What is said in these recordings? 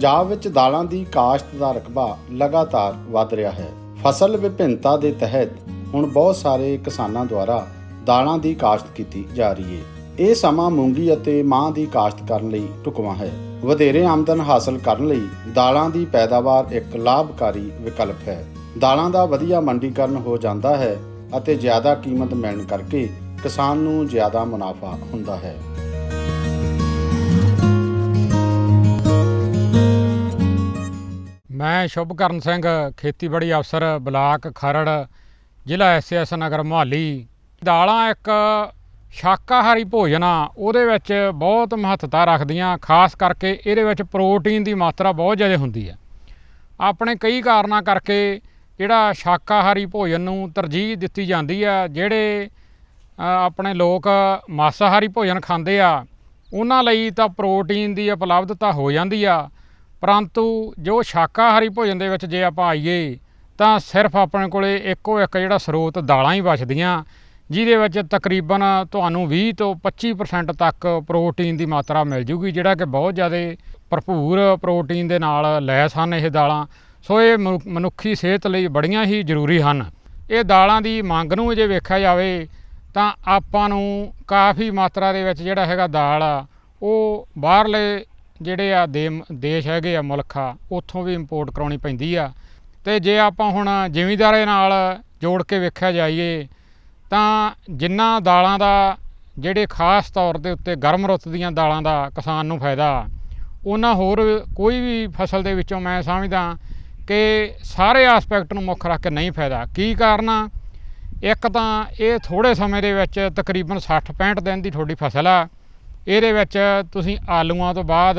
ਪੰਜਾਬ ਵਿੱਚ ਦਾਲਾਂ ਦੀ ਕਾਸ਼ਤ ਦਾ ਰਕਬਾ ਲਗਾਤਾਰ ਵਧ ਰਿਹਾ ਹੈ। ਫਸਲ ਵਿਭਿੰਨਤਾ ਦੇ ਤਹਿਤ ਹੁਣ ਬਹੁਤ ਸਾਰੇ ਕਿਸਾਨਾਂ ਦੁਆਰਾ ਦਾਲਾਂ ਦੀ ਕਾਸ਼ਤ ਕੀਤੀ ਜਾ ਰਹੀ ਹੈ। ਇਹ ਸਮਾਂ ਮੂੰਗੀ ਅਤੇ ਮਾਂ ਦੀ ਕਾਸ਼ਤ ਕਰਨ ਲਈ ਢੁਕਵਾਂ ਹੈ। ਵਧੇਰੇ ਆਮਦਨ ਹਾਸਲ ਕਰਨ ਲਈ ਦਾਲਾਂ ਦੀ ਪੈਦਾਵਾਰ ਇੱਕ ਲਾਭਕਾਰੀ ਵਿਕਲਪ ਹੈ। ਦਾਲਾਂ ਦਾ ਵਧੀਆ ਮੰਡੀਕਰਨ ਹੋ ਜਾਂਦਾ ਹੈ ਅਤੇ ਜ਼ਿਆਦਾ ਕੀਮਤ ਮਿਲਣ ਕਰਕੇ ਕਿਸਾਨ ਨੂੰ ਜ਼ਿਆਦਾ ਮੁਨਾਫਾ ਹੁੰਦਾ ਹੈ। ਮੈਂ ਸ਼ੁਭਕਰਨ ਸਿੰਘ, ਖੇਤੀਬਾੜੀ ਅਫਸਰ, ਬਲਾਕ ਖਰੜ, ਜ਼ਿਲ੍ਹਾ ਐਸਐਸ ਨਗਰ ਮੁਹਾਲੀ। ਦਾਲਾਂ ਇੱਕ ਸ਼ਾਕਾਹਾਰੀ ਭੋਜਨ ਆ, ਉਹਦੇ ਵਿੱਚ ਬਹੁਤ ਮਹੱਤਤਾ ਰੱਖਦੀਆਂ, ਖਾਸ ਕਰਕੇ ਇਹਦੇ ਵਿੱਚ ਪ੍ਰੋਟੀਨ ਦੀ ਮਾਤਰਾ ਬਹੁਤ ਜ਼ਿਆਦਾ ਹੁੰਦੀ ਹੈ। ਆਪਣੇ ਕਈ ਕਾਰਨਾਂ ਕਰਕੇ ਜਿਹੜਾ ਸ਼ਾਕਾਹਾਰੀ ਭੋਜਨ ਨੂੰ ਤਰਜੀਹ ਦਿੱਤੀ ਜਾਂਦੀ ਆ ਜਿਹੜੇ ਆਪਣੇ ਲੋਕ ਮਾਸਾਹਾਰੀ ਭੋਜਨ ਖਾਂਦੇ ਆ, ਉਹਨਾਂ ਲਈ ਤਾਂ ਪ੍ਰੋਟੀਨ ਦੀ ਉਪਲਬਧਤਾ ਹੋ ਜਾਂਦੀ ਆ। ਪਰੰਤੂ ਜੋ ਸ਼ਾਕਾਹਾਰੀ ਭੋਜਨ ਦੇ ਵਿੱਚ ਜੇ ਆਪਾਂ ਆਈਏ, ਤਾਂ ਸਿਰਫ ਆਪਣੇ ਕੋਲੇ ਇੱਕੋ ਇੱਕ ਜਿਹੜਾ ਸਰੋਤ ਦਾਲਾਂ ਹੀ ਬਚਦੀਆਂ, ਜਿਹਦੇ ਵਿੱਚ ਤਕਰੀਬਨ ਤੁਹਾਨੂੰ 20 ਤੋਂ 25% ਤੱਕ ਪ੍ਰੋਟੀਨ ਦੀ ਮਾਤਰਾ ਮਿਲ ਜੂਗੀ, ਜਿਹੜਾ ਕਿ ਬਹੁਤ ਜ਼ਿਆਦਾ ਭਰਪੂਰ ਪ੍ਰੋਟੀਨ ਦੇ ਨਾਲ ਲੈਸ ਹਨ ਇਹ ਦਾਲਾਂ। ਸੋ ਇਹ ਮਨੁ- ਮਨੁੱਖੀ ਸਿਹਤ ਲਈ ਬੜੀਆਂ ਹੀ ਜ਼ਰੂਰੀ ਹਨ। ਇਹ ਦਾਲਾਂ ਦੀ ਮੰਗ ਨੂੰ ਜੇ ਵੇਖਿਆ ਜਾਵੇ, ਤਾਂ ਆਪਾਂ ਨੂੰ ਕਾਫੀ ਮਾਤਰਾ ਦੇ ਵਿੱਚ ਜਿਹੜਾ ਹੈਗਾ ਦਾਲ ਆ, ਉਹ ਬਾਹਰਲੇ ਜਿਹੜੇ ਆ ਦੇ ਦੇਸ਼ ਹੈਗੇ ਆ ਮੁਲਕ ਆ, ਉੱਥੋਂ ਵੀ ਇੰਪੋਰਟ ਕਰਾਉਣੀ ਪੈਂਦੀ ਆ। ਤੇ ਜੇ ਆਪਾਂ ਹੁਣ ਜ਼ਿਮੀਂਦਾਰੇ ਨਾਲ ਜੋੜ ਕੇ ਵੇਖਿਆ ਜਾਈਏ, ਤਾਂ ਜਿੰਨਾ ਦਾਲਾਂ ਦਾ, ਜਿਹੜੇ ਖਾਸ ਤੌਰ ਦੇ ਉੱਤੇ ਗਰਮ ਰੁੱਤ ਦੀਆਂ ਦਾਲਾਂ ਦਾ ਕਿਸਾਨ ਨੂੰ ਫਾਇਦਾ, ਉਹਨਾਂ ਹੋਰ ਕੋਈ ਵੀ ਫਸਲ ਦੇ ਵਿੱਚੋਂ ਮੈਂ ਸਮਝਦਾ ਕਿ ਸਾਰੇ ਐਸਪੈਕਟ ਨੂੰ ਮੁੱਖ ਰੱਖ ਕੇ ਨਹੀਂ ਫਾਇਦਾ। ਕੀ ਕਾਰਨ ਇੱਕ ਤਾਂ ਇਹ ਥੋੜੇ ਸਮੇਂ ਦੇ ਵਿੱਚ ਤਕਰੀਬਨ 60 65 ਦਿਨ ਦੀ ਤੁਹਾਡੀ ਫਸਲ ਆ। ਇਹਦੇ ਵਿੱਚ ਤੁਸੀਂ ਆਲੂਆਂ ਤੋਂ ਬਾਅਦ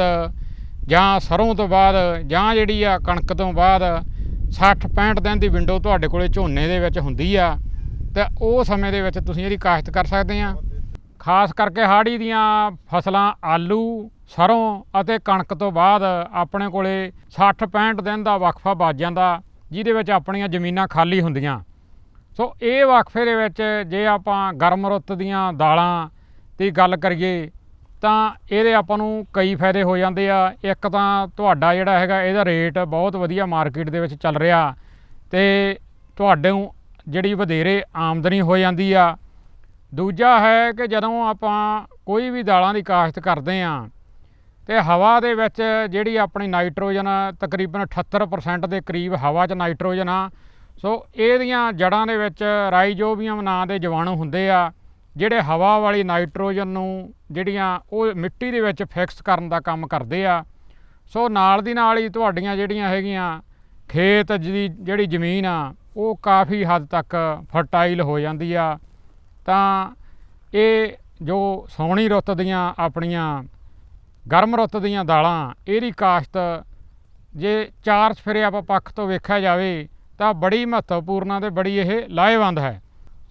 ਜਾਂ ਸਰੋਂ ਤੋਂ ਬਾਅਦ ਜਾਂ ਜਿਹੜੀ ਆ ਕਣਕ ਤੋਂ ਬਾਅਦ 60 65 ਦਿਨ ਦੀ ਵਿੰਡੋ ਤੁਹਾਡੇ ਕੋਲੇ ਝੋਨੇ ਦੇ ਵਿੱਚ ਹੁੰਦੀ ਆ, ਤੇ ਉਹ ਸਮੇਂ ਦੇ ਵਿੱਚ ਤੁਸੀਂ ਇਹਦੀ ਕਾਸ਼ਤ ਕਰ ਸਕਦੇ ਆ। ਖਾਸ ਕਰਕੇ ਹਾੜੀ ਦੀਆਂ ਫਸਲਾਂ ਆਲੂ, ਸਰੋਂ ਅਤੇ ਕਣਕ ਤੋਂ ਬਾਅਦ ਆਪਣੇ ਕੋਲੇ 60 65 ਦਿਨ ਦਾ ਵਕਫਾ ਬਚ ਜਾਂਦਾ, ਜਿਹਦੇ ਵਿੱਚ ਆਪਣੀਆਂ ਜ਼ਮੀਨਾਂ ਖਾਲੀ ਹੁੰਦੀਆਂ। ਸੋ ਇਹ ਵਕਫੇ ਦੇ ਵਿੱਚ ਜੇ ਆਪਾਂ ਗਰਮ ਰੁੱਤ ਦੀਆਂ ਦਾਲਾਂ ਦੀ ਗੱਲ ਕਰੀਏ ਤਾਂ ਇਹਦੇ ਆਪਾਂ ਨੂੰ ਕਈ ਫਾਇਦੇ ਹੋ ਜਾਂਦੇ ਆ। ਇੱਕ ਤਾਂ ਤੁਹਾਡਾ ਜਿਹੜਾ ਹੈਗਾ, ਇਹਦਾ ਰੇਟ ਬਹੁਤ ਵਧੀਆ ਮਾਰਕੀਟ ਦੇ ਵਿੱਚ ਚੱਲ ਰਿਹਾ ਤੇ ਤੁਹਾਡੇ ਜਿਹੜੀ ਵਧੇਰੇ ਆਮਦਨੀ ਹੋ ਜਾਂਦੀ ਆ। ਦੂਜਾ ਹੈ ਕਿ ਜਦੋਂ ਆਪਾਂ ਕੋਈ ਵੀ ਦਾਲਾਂ ਦੀ ਕਾਸ਼ਤ ਕਰਦੇ ਆ ਤੇ ਹਵਾ ਦੇ ਵਿੱਚ ਜਿਹੜੀ ਆਪਣੀ ਨਾਈਟ੍ਰੋਜਨ ਤਕਰੀਬਨ 78% ਦੇ ਕਰੀਬ ਹਵਾ 'ਚ ਨਾਈਟ੍ਰੋਜਨ ਆ, ਸੋ ਇਹਦੀਆਂ ਜੜਾਂ ਦੇ ਵਿੱਚ ਰਾਈਜੋਬੀਅਮ ਨਾਂ ਦੇ ਜੀਵਾਣੂ ਹੁੰਦੇ ਆ। ਜਿਹੜੇ ਹਵਾ ਵਾਲੀ ਨਾਈਟ੍ਰੋਜਨ ਨੂੰ ਜਿਹੜੀਆਂ ਉਹ ਮਿੱਟੀ ਦੇ ਵਿੱਚ ਫਿਕਸ ਕਰਨ ਦਾ ਕੰਮ ਕਰਦੇ ਆ, ਸੋ ਨਾਲ ਦੀ ਨਾਲ ਹੀ ਤੁਹਾਡੀਆਂ ਜਿਹੜੀਆਂ ਹੈਗੀਆਂ ਖੇਤ ਦੀ ਜਿਹੜੀ ਜ਼ਮੀਨ ਆ, ਉਹ ਕਾਫੀ ਹੱਦ ਤੱਕ ਫਰਟਾਈਲ ਹੋ ਜਾਂਦੀ ਆ। ਤਾਂ ਇਹ ਜੋ ਸੌਣੀ ਰੁੱਤ ਦੀਆਂ ਆਪਣੀਆਂ, ਗਰਮ ਰੁੱਤ ਦੀਆਂ ਦਾਲਾਂ, ਇਹਦੀ ਕਾਸ਼ਤ ਜੇ ਚਾਰ ਸਫੇਰੇ ਆਪਾਂ ਪੱਖ ਤੋਂ ਵੇਖਿਆ ਜਾਵੇ, ਤਾਂ ਬੜੀ ਮਹੱਤਵਪੂਰਨ ਆ ਤੇ ਬੜੀ ਇਹ ਲਾਹੇਵੰਦ ਹੈ।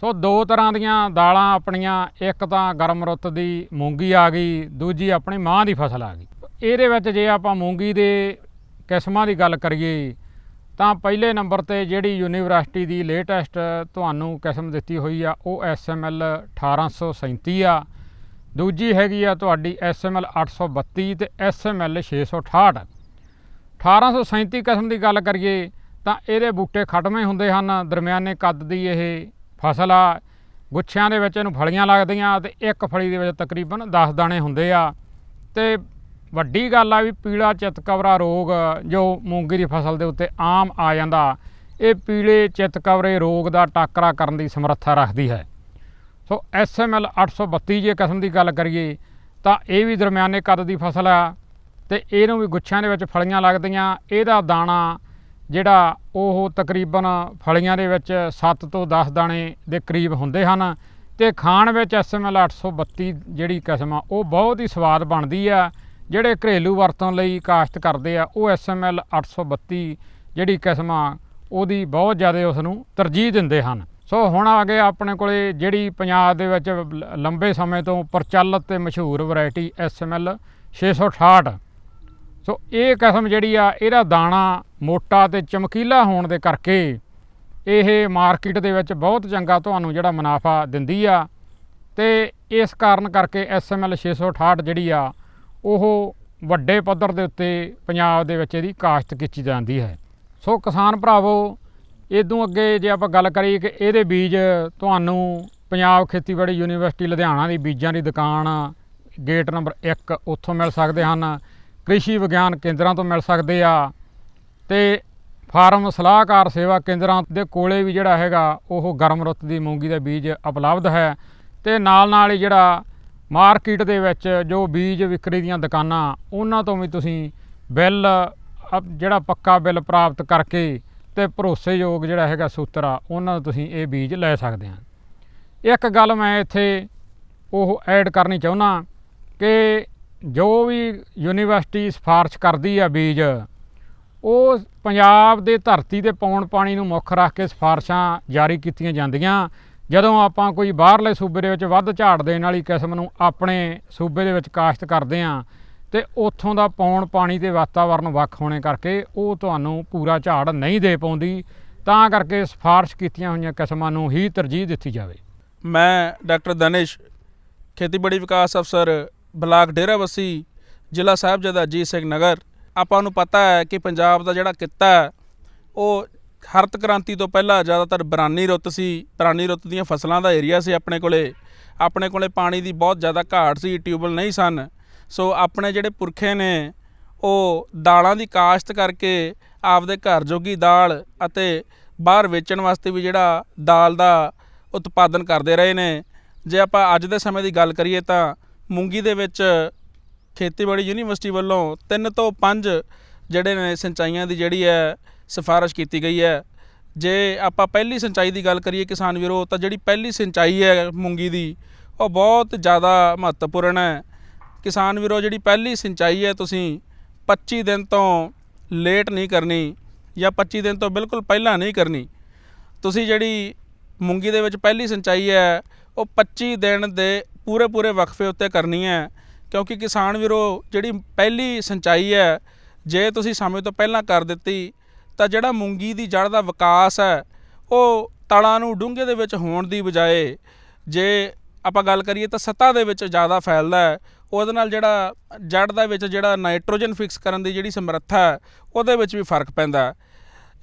ਸੋ ਦੋ ਤਰ੍ਹਾਂ ਦੀਆਂ ਦਾਲਾਂ ਆਪਣੀਆਂ, ਇੱਕ ਤਾਂ ਗਰਮ ਰੁੱਤ ਦੀ ਮੂੰਗੀ ਆ ਗਈ, ਦੂਜੀ ਆਪਣੀ ਮਾਂ ਦੀ ਫਸਲ ਆ ਗਈ। ਇਹਦੇ ਵਿੱਚ ਜੇ ਆਪਾਂ ਮੂੰਗੀ ਦੇ ਕਿਸਮਾਂ ਦੀ ਗੱਲ ਕਰੀਏ, ਤਾਂ ਪਹਿਲੇ ਨੰਬਰ ਤੇ ਜਿਹੜੀ ਯੂਨੀਵਰਸਿਟੀ ਦੀ ਲੇਟੈਸਟ ਤੁਹਾਨੂੰ ਕਿਸਮ ਦਿੱਤੀ ਹੋਈ ਆ, ਉਹ SML 1837 ਆ। ਦੂਜੀ ਹੈਗੀ ਆ ਤੁਹਾਡੀ SML 832 ਤੇ SML 668 1837 ਕਿਸਮ ਦੀ ਗੱਲ ਕਰੀਏ, ਤਾਂ ਇਹਦੇ ਬੂਟੇ ਖਟਵੇਂ ਹੁੰਦੇ ਹਨ, ਦਰਮਿਆਨੇ ਕੱਦ ਦੀ ਇਹ ਫਸਲ ਆ, ਗੁੱਛਿਆਂ ਦੇ ਵਿੱਚ ਇਹਨੂੰ ਫਲੀਆਂ ਲੱਗਦੀਆਂ ਤੇ ਇੱਕ ਫਲੀ ਦੇ ਵਿੱਚ ਤਕਰੀਬਨ 10 ਦਾਣੇ ਹੁੰਦੇ ਆ। ਤੇ ਵੱਡੀ ਗੱਲ ਆ ਵੀ ਪੀਲਾ ਚਿਤਕਵਰਾ ਰੋਗ ਜੋ ਮੂੰਗੀ ਦੀ ਫਸਲ ਦੇ ਉੱਤੇ ਆਮ ਆ ਜਾਂਦਾ, ਇਹ ਪੀਲੇ ਚਿਤਕਵਰੇ ਰੋਗ ਦਾ ਟਾਕਰਾ ਕਰਨ ਦੀ ਸਮਰੱਥਾ ਰੱਖਦੀ ਹੈ। ਸੋ SML 832 ਜੇ ਕਿਸਮ ਦੀ ਗੱਲ ਕਰੀਏ, ਤਾਂ ਇਹ ਵੀ ਦਰਮਿਆਨੇ ਕੱਦ ਦੀ ਫਸਲ ਆ ਤੇ ਇਹਨੂੰ ਵੀ ਗੁੱਛਿਆਂ ਦੇ ਵਿੱਚ ਫਲੀਆਂ ਲੱਗਦੀਆਂ, ਇਹਦਾ ਦਾਣਾ ਜਿਹੜਾ ਉਹ ਤਕਰੀਬਨ ਫਲੀਆਂ ਦੇ ਵਿੱਚ 7 ਤੋਂ 10 ਦਾਣੇ ਦੇ ਕਰੀਬ ਹੁੰਦੇ ਹਨ ਤੇ ਖਾਣ ਵਿੱਚ SML 832 ਜਿਹੜੀ ਕਿਸਮ ਆ, ਉਹ ਬਹੁਤ ਹੀ ਸਵਾਦ ਬਣਦੀ ਆ। ਜਿਹੜੇ ਘਰੇਲੂ ਵਰਤੋਂ ਲਈ ਕਾਸ਼ਤ ਕਰਦੇ ਆ, ਉਹ SML 832 ਜਿਹੜੀ ਕਿਸਮ ਆ, ਉਹਦੀ ਬਹੁਤ ਜ਼ਿਆਦਾ ਉਸ ਨੂੰ ਤਰਜੀਹ ਦਿੰਦੇ ਹਨ। ਸੋ ਹੁਣ ਆ ਗਏ ਆਪਣੇ ਕੋਲੇ ਜਿਹੜੀ ਪੰਜਾਬ ਦੇ ਵਿੱਚ ਲ- ਲੰਬੇ ਸਮੇਂ ਤੋਂ ਪ੍ਰਚਲਿਤ ਤੇ ਮਸ਼ਹੂਰ ਵੈਰਾਈਟੀ SML 668 ਸੋ ਇਹ ਕਿਸਮ ਜਿਹੜੀ ਆ, ਇਹਦਾ ਦਾਣਾ ਮੋਟਾ ਤੇ ਚਮਕੀਲਾ ਹੋਣ ਦੇ ਕਰਕੇ ਇਹ ਮਾਰਕੀਟ ਦੇ ਵਿੱਚ ਬਹੁਤ ਚੰਗਾ ਤੁਹਾਨੂੰ ਜਿਹੜਾ ਮੁਨਾਫਾ ਦਿੰਦੀ ਆ। ਤੇ ਇਸ ਕਾਰਨ ਕਰਕੇ SML 668 ਜਿਹੜੀ ਆ, ਉਹ ਵੱਡੇ ਪੱਧਰ ਦੇ ਉੱਤੇ ਪੰਜਾਬ ਦੇ ਵਿੱਚ ਇਹਦੀ ਕਾਸ਼ਤ ਕੀਤੀ ਜਾਂਦੀ ਹੈ। ਸੋ ਕਿਸਾਨ ਭਰਾਵੋ, ਇਦੋਂ ਅੱਗੇ ਜੇ ਆਪਾਂ ਗੱਲ ਕਰੀਏ ਕਿ ਇਹਦੇ ਬੀਜ ਤੁਹਾਨੂੰ ਪੰਜਾਬ ਖੇਤੀਬਾੜੀ ਯੂਨੀਵਰਸਿਟੀ ਲੁਧਿਆਣਾ ਦੀ ਬੀਜਾਂ ਦੀ ਦੁਕਾਨ, ਗੇਟ ਨੰਬਰ 1 ਉੱਥੋਂ ਮਿਲ ਸਕਦੇ ਹਨ। ਕ੍ਰਿਸ਼ੀ ਵਿਗਿਆਨ ਕੇਂਦਰਾਂ ਤੋਂ ਮਿਲ ਸਕਦੇ ਆ ਤੇ ਫਾਰਮ ਸਲਾਹਕਾਰ ਸੇਵਾ ਕੇਂਦਰਾਂ ਦੇ ਕੋਲੇ ਵੀ ਜਿਹੜਾ ਹੈਗਾ ਉਹ ਗਰਮ ਰੁੱਤ ਦੀ ਮੂੰਗੀ ਦਾ ਬੀਜ ਉਪਲਬਧ ਹੈ ਤੇ ਨਾਲ ਨਾਲ ਹੀ ਜਿਹੜਾ ਮਾਰਕੀਟ ਦੇ ਵਿੱਚ ਜੋ ਬੀਜ ਵਿਕਰੀ ਦੀਆਂ ਦੁਕਾਨਾਂ, ਉਹਨਾਂ ਤੋਂ ਵੀ ਤੁਸੀਂ ਬਿੱਲ, ਅਪ- ਜਿਹੜਾ ਪੱਕਾ ਬਿੱਲ ਪ੍ਰਾਪਤ ਕਰਕੇ ਤੇ ਭਰੋਸੇਯੋਗ ਜਿਹੜਾ ਹੈਗਾ ਸੂਤਰ ਆ, ਉਹਨਾਂ ਤੋਂ ਤੁਸੀਂ ਇਹ ਬੀਜ ਲੈ ਸਕਦੇ ਆ। ਇੱਕ ਗੱਲ ਮੈਂ ਇੱਥੇ ਉਹ ਐਡ ਕਰਨੀ ਚਾਹੁੰਦਾ ਕਿ ਜੋ ਵੀ ਯੂਨੀਵਰਸਿਟੀ ਸਿਫਾਰਿਸ਼ ਕਰਦੀ ਆ ਬੀਜ, ਉਹ ਪੰਜਾਬ ਦੇ ਧਰਤੀ ਤੇ ਪੌਣ ਪਾਣੀ ਨੂੰ ਮੁੱਖ ਰੱਖ ਕੇ ਸਿਫਾਰਿਸ਼ਾਂ ਜਾਰੀ ਕੀਤੀਆਂ ਜਾਂਦੀਆਂ। ਜਦੋਂ ਆਪਾਂ ਕੋਈ ਬਾਹਰਲੇ ਸੂਬੇ ਦੇ ਵਿੱਚ ਵੱਧ ਝਾੜ ਦੇਣ ਵਾਲੀ ਕਿਸਮ ਨੂੰ ਆਪਣੇ ਸੂਬੇ ਦੇ ਵਿੱਚ ਕਾਸ਼ਤ ਕਰਦੇ ਆ ਤੇ ਉੱਥੋਂ ਦਾ ਪੌਣ ਪਾਣੀ ਤੇ ਵਾਤਾਵਰਨ ਵੱਖ ਹੋਣੇ ਕਰਕੇ ਉਹ ਤੁਹਾਨੂੰ ਪੂਰਾ ਝਾੜ ਨਹੀਂ ਦੇ ਪਾਉਂਦੀ, ਤਾਂ ਕਰਕੇ ਸਿਫਾਰਿਸ਼ ਕੀਤੀਆਂ ਹੋਈਆਂ ਕਿਸਮਾਂ ਨੂੰ ਹੀ ਤਰਜੀਹ ਦਿੱਤੀ ਜਾਵੇ। ਮੈਂ ਡਾਕਟਰ ਦਨਿਸ਼, ਖੇਤੀਬਾੜੀ ਵਿਕਾਸ ਅਫਸਰ ਬਲਾਕ ਡੇਰਾਬੱਸੀ ਜ਼ਿਲ੍ਹਾ ਸਾਹਿਬਜ਼ਾਦਾ ਅਜੀਤ ਸਿੰਘ ਨਗਰ। ਆਪਾਂ ਨੂੰ ਪਤਾ ਹੈ ਕਿ ਪੰਜਾਬ ਦਾ ਜਿਹੜਾ ਕਿੱਤਾ ਹੈ, ਉਹ ਹਰਤ ਕ੍ਰਾਂਤੀ ਤੋਂ ਪਹਿਲਾਂ ਜ਼ਿਆਦਾਤਰ ਬਰਾਨੀ ਰੁੱਤ ਸੀ। ਬਰਾਨੀ ਰੁੱਤ ਦੀਆਂ ਫਸਲਾਂ ਦਾ ਏਰੀਆ ਸੀ ਆਪਣੇ ਕੋਲੇ। ਆਪਣੇ ਕੋਲੇ ਪਾਣੀ ਦੀ ਬਹੁਤ ਜ਼ਿਆਦਾ ਘਾਟ ਸੀ ਟਿਊਬਲ ਨਹੀਂ ਸਨ। ਸੋ ਆਪਣੇ ਜਿਹੜੇ ਪੁਰਖੇ ਨੇ, ਉਹ ਦਾਲਾਂ ਦੀ ਕਾਸ਼ਤ ਕਰਕੇ ਆਪਦੇ ਘਰ ਜੋਗੀ ਦਾਲ ਅਤੇ ਬਾਹਰ ਵੇਚਣ ਵਾਸਤੇ ਵੀ ਜਿਹੜਾ ਦਾਲ ਦਾ ਉਤਪਾਦਨ ਕਰਦੇ ਰਹੇ ਨੇ। ਜੇ ਆਪਾਂ ਅੱਜ ਦੇ ਸਮੇਂ ਦੀ ਗੱਲ ਕਰੀਏ ਤਾਂ ਮੂੰਗੀ ਦੇ ਵਿੱਚ ਖੇਤੀਬਾੜੀ ਯੂਨੀਵਰਸਿਟੀ ਵੱਲੋਂ 3 ਤੋਂ 5 ਜਿਹੜੇ ਨੇ ਸਿੰਚਾਈਆਂ ਦੀ ਜਿਹੜੀ ਹੈ ਸਿਫਾਰਿਸ਼ ਕੀਤੀ ਗਈ ਹੈ। ਜੇ ਆਪਾਂ ਪਹਿਲੀ ਸਿੰਚਾਈ ਦੀ ਗੱਲ ਕਰੀਏ ਕਿਸਾਨ ਵੀਰੋ, ਤਾਂ ਜਿਹੜੀ ਪਹਿਲੀ ਸਿੰਚਾਈ ਹੈ ਮੂੰਗੀ ਦੀ, ਉਹ ਬਹੁਤ ਜ਼ਿਆਦਾ ਮਹੱਤਵਪੂਰਨ ਹੈ। ਕਿਸਾਨ ਵੀਰੋ, ਜਿਹੜੀ ਪਹਿਲੀ ਸਿੰਚਾਈ ਹੈ, ਤੁਸੀਂ 25 ਦਿਨ ਤੋਂ ਲੇਟ ਨਹੀਂ ਕਰਨੀ ਜਾਂ 25 ਦਿਨ ਤੋਂ ਬਿਲਕੁਲ ਪਹਿਲਾਂ ਨਹੀਂ ਕਰਨੀ। ਤੁਸੀਂ ਜਿਹੜੀ ਮੂੰਗੀ ਦੇ ਵਿੱਚ ਪਹਿਲੀ ਸਿੰਚਾਈ ਹੈ, ਉਹ 25 ਦਿਨ ਦੇ ਪੂਰੇ ਪੂਰੇ ਵਕਫੇ ਉੱਤੇ ਕਰਨੀ ਹੈ, ਕਿਉਂਕਿ ਕਿਸਾਨ ਵੀਰੋ, ਜਿਹੜੀ ਪਹਿਲੀ ਸਿੰਚਾਈ ਹੈ, ਜੇ ਤੁਸੀਂ ਸਮੇਂ ਤੋਂ ਪਹਿਲਾਂ ਕਰ ਦਿੱਤੀ, ਤਾਂ ਜਿਹੜਾ ਮੂੰਗੀ ਦੀ ਜੜ ਦਾ ਵਿਕਾਸ ਹੈ, ਉਹ ਤਲਾਂ ਨੂੰ ਡੂੰਘੇ ਦੇ ਵਿੱਚ ਹੋਣ ਦੀ ਬਜਾਏ, ਜੇ ਆਪਾਂ ਗੱਲ ਕਰੀਏ ਤਾਂ ਸਤ੍ਹਾ ਦੇ ਵਿੱਚ ਜ਼ਿਆਦਾ ਫੈਲਦਾ ਹੈ, ਉਹਦੇ ਨਾਲ ਜਿਹੜਾ ਜੜ ਦਾ ਵਿੱਚ ਜਿਹੜਾ ਨਾਈਟ੍ਰੋਜਨ ਫਿਕਸ ਕਰਨ ਦੀ ਜਿਹੜੀ ਸਮਰੱਥਾ ਉਹਦੇ ਵਿੱਚ ਵੀ ਫ਼ਰਕ ਪੈਂਦਾ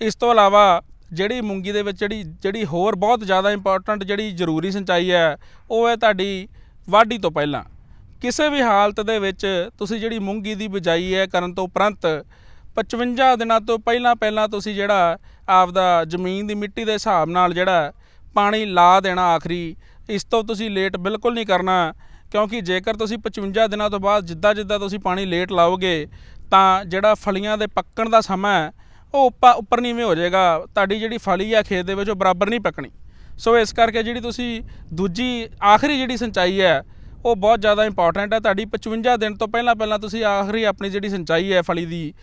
ਇਸ ਤੋਂ ਇਲਾਵਾ ਜਿਹੜੀ ਮੂੰਗੀ ਦੇ ਵਿੱਚ ਜਿਹੜੀ ਜਿਹੜੀ ਹੋਰ ਬਹੁਤ ਜ਼ਿਆਦਾ ਇੰਪੋਰਟੈਂਟ ਜਿਹੜੀ ਜ਼ਰੂਰੀ ਸਿੰਚਾਈ ਹੈ, ਉਹ ਹੈ ਤੁਹਾਡੀ ਵਾਢੀ ਤੋਂ ਪਹਿਲਾਂ। ਕਿਸੇ ਵੀ ਹਾਲਤ ਦੇ ਵਿੱਚ ਤੁਸੀਂ ਜਿਹੜੀ ਮੂੰਗੀ ਦੀ ਬਿਜਾਈ ਹੈ ਕਰਨ ਤੋਂ ਉਪਰੰਤ 55 ਦਿਨਾਂ ਤੋਂ ਪਹਿਲਾਂ ਪਹਿਲਾਂ ਤੁਸੀਂ ਜਿਹੜਾ ਆਪਦਾ ਜ਼ਮੀਨ ਦੀ ਮਿੱਟੀ ਦੇ ਹਿਸਾਬ ਨਾਲ ਜਿਹੜਾ ਪਾਣੀ ਲਾ ਦੇਣਾ ਆਖਰੀ, ਇਸ ਤੋਂ ਤੁਸੀਂ ਲੇਟ ਬਿਲਕੁਲ ਨਹੀਂ ਕਰਨਾ, ਕਿਉਂਕਿ ਜੇਕਰ ਤੁਸੀਂ 55 ਦਿਨਾਂ ਤੋਂ ਬਾਅਦ ਜਿੱਦਾਂ ਜਿੱਦਾਂ ਤੁਸੀਂ ਪਾਣੀ ਲੇਟ ਲਾਓਗੇ, ਤਾਂ ਜਿਹੜਾ ਫਲੀਆਂ ਦੇ ਪੱਕਣ ਦਾ ਸਮਾਂ ਉਹ ਉੱਪਰ ਉੱਪਰ ਨੀਵੇਂ ਹੋ ਜਾਏਗਾ। ਤੁਹਾਡੀ ਜਿਹੜੀ ਫਲੀ ਆ ਖੇਤ ਦੇ ਵਿੱਚ ਉਹ ਬਰਾਬਰ ਨਹੀਂ ਪੱਕਣੀ। ਸੋ ਇਸ ਕਰਕੇ ਜਿਹੜੀ ਤੁਸੀਂ ਦੂਜੀ, ਆਖਰੀ ਜਿਹੜੀ ਸਿੰਚਾਈ ਹੈ, ਉਹ ਬਹੁਤ ਜ਼ਿਆਦਾ ਇੰਪੋਰਟੈਂਟ ਹੈ। ਤੁਹਾਡੀ 55 ਦਿਨ ਤੋਂ ਪਹਿਲਾਂ ਪਹਿਲਾਂ ਤੁਸੀਂ ਆਖਰੀ ਆਪਣੀ ਜਿਹੜੀ ਸਿੰਚਾਈ ਹੈ, ਫਲੀ ਦੀ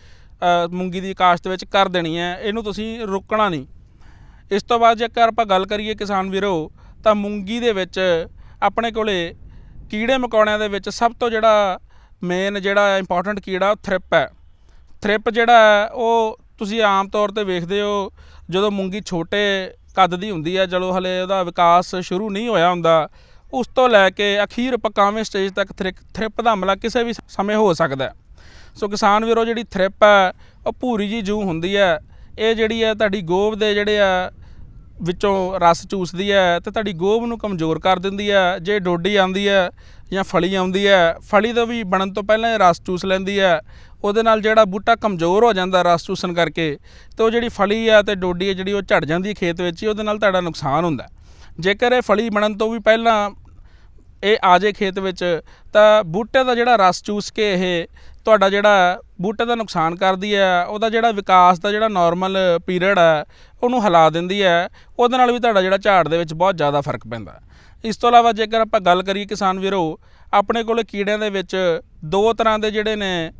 ਮੂੰਗੀ ਦੀ ਕਾਸ਼ਤ ਵਿੱਚ ਕਰ ਦੇਣੀ ਹੈ। ਇਹਨੂੰ ਤੁਸੀਂ ਰੁਕਣਾ ਨਹੀਂ। ਇਸ ਤੋਂ ਬਾਅਦ ਜੇਕਰ ਆਪਾਂ ਗੱਲ ਕਰੀਏ ਕਿਸਾਨ ਵੀਰੋ, ਤਾਂ ਮੂੰਗੀ ਦੇ ਵਿੱਚ ਆਪਣੇ ਕੋਲੇ ਕੀੜੇ ਮਕੌੜਿਆਂ ਦੇ ਵਿੱਚ ਸਭ ਤੋਂ ਜਿਹੜਾ ਮੇਨ ਜਿਹੜਾ ਇੰਪੋਰਟੈਂਟ ਕੀੜਾ, ਉਹ ਥ੍ਰਿਪ ਹੈ। ਥ੍ਰਿਪ ਜਿਹੜਾ ਹੈ, ਉਹ ਤੁਸੀਂ ਆਮ ਤੌਰ ਤੇ ਵੇਖਦੇ ਹੋ, ਜਦੋਂ ਮੂੰਗੀ ਛੋਟੇ ਕੱਦ ਦੀ ਹੁੰਦੀ ਹੈ ਜਦੋਂ ਹਲੇ ਉਹਦਾ ਵਿਕਾਸ ਸ਼ੁਰੂ ਨਹੀਂ ਹੋਇਆ ਹੁੰਦਾ, ਉਸ ਤੋਂ ਲੈ ਕੇ ਅਖੀਰ ਪਕਾਵੇਂ ਸਟੇਜ ਤੱਕ ਥ੍ਰਿਕ, ਥ੍ਰਿਪ ਦਾ ਹਮਲਾ ਕਿਸੇ ਵੀ ਸਮੇਂ ਹੋ ਸਕਦਾ ਸੋ ਕਿਸਾਨ ਵੀਰੋ, ਜਿਹੜੀ ਥ੍ਰਿਪ ਹੈ, ਉਹ ਭੂਰੀ ਜੀ ਜੂ ਹੁੰਦੀ ਹੈ। ਇਹ ਜਿਹੜੀ ਹੈ, ਤੁਹਾਡੀ ਗੋਭ ਦੇ ਜਿਹੜੇ ਆ, ਵਿੱਚੋਂ ਰਸ ਚੂਸਦੀ ਹੈ ਤੇ ਤੁਹਾਡੀ ਗੋਭ ਨੂੰ ਕਮਜ਼ੋਰ ਕਰ ਦਿੰਦੀ ਹੈ। ਜੇ ਡੋਡੀ ਆਉਂਦੀ ਹੈ ਜਾਂ ਫਲੀ ਆਉਂਦੀ ਹੈ, ਫਲੀ ਦਾ ਵੀ ਬਣਨ ਤੋਂ ਪਹਿਲਾਂ ਇਹ ਰਸ ਚੂਸ ਲੈਂਦੀ ਹੈ। ਉਹਦੇ ਨਾਲ ਜਿਹੜਾ ਬੂਟਾ ਕਮਜ਼ੋਰ ਹੋ ਜਾਂਦਾ ਰਸ ਚੂਸਣ ਕਰਕੇ ਤੇ ਉਹ ਜਿਹੜੀ ਫਲੀ ਆ ਤੇ ਡੋਡੀ ਹੈ ਜਿਹੜੀ ਉਹ ਝੜ ਜਾਂਦੀ ਹੈ ਖੇਤ ਵਿੱਚ ਹੀ, ਉਹਦੇ ਨਾਲ ਤੁਹਾਡਾ ਨੁਕਸਾਨ ਹੁੰਦਾ ਜੇਕਰ ਇਹ ਫਲੀ ਬਣਨ ਤੋਂ ਵੀ ਪਹਿਲਾਂ ਇਹ ਆ ਜੇ ਖੇਤ ਵਿੱਚ, ਤਾਂ ਬੂਟੇ ਦਾ ਜਿਹੜਾ ਰਸ ਚੂਸ ਕੇ ਇਹ ਤੁਹਾਡਾ ਜਿਹੜਾ ਬੂਟੇ ਦਾ ਨੁਕਸਾਨ ਕਰਦੀ ਹੈ, ਉਹਦਾ ਜਿਹੜਾ ਵਿਕਾਸ ਦਾ ਜਿਹੜਾ ਨਾਰਮਲ ਪੀਰੀਅਡ ਹੈ, ਉਹਨੂੰ ਹਿਲਾ ਦਿੰਦੀ ਹੈ, ਉਹਦੇ ਨਾਲ ਵੀ ਤੁਹਾਡਾ ਜਿਹੜਾ ਝਾੜ ਦੇ ਵਿੱਚ ਬਹੁਤ ਜ਼ਿਆਦਾ ਫ਼ਰਕ ਪੈਂਦਾ ਇਸ ਤੋਂ ਇਲਾਵਾ ਜੇਕਰ ਆਪਾਂ ਗੱਲ ਕਰੀਏ ਕਿਸਾਨ ਵੀਰੋ, ਆਪਣੇ ਕੋਲੇ ਕੀੜਿਆਂ ਦੇ ਵਿੱਚ ਦੋ ਤਰ੍ਹਾਂ ਦੇ ਜਿਹੜੇ ਨੇ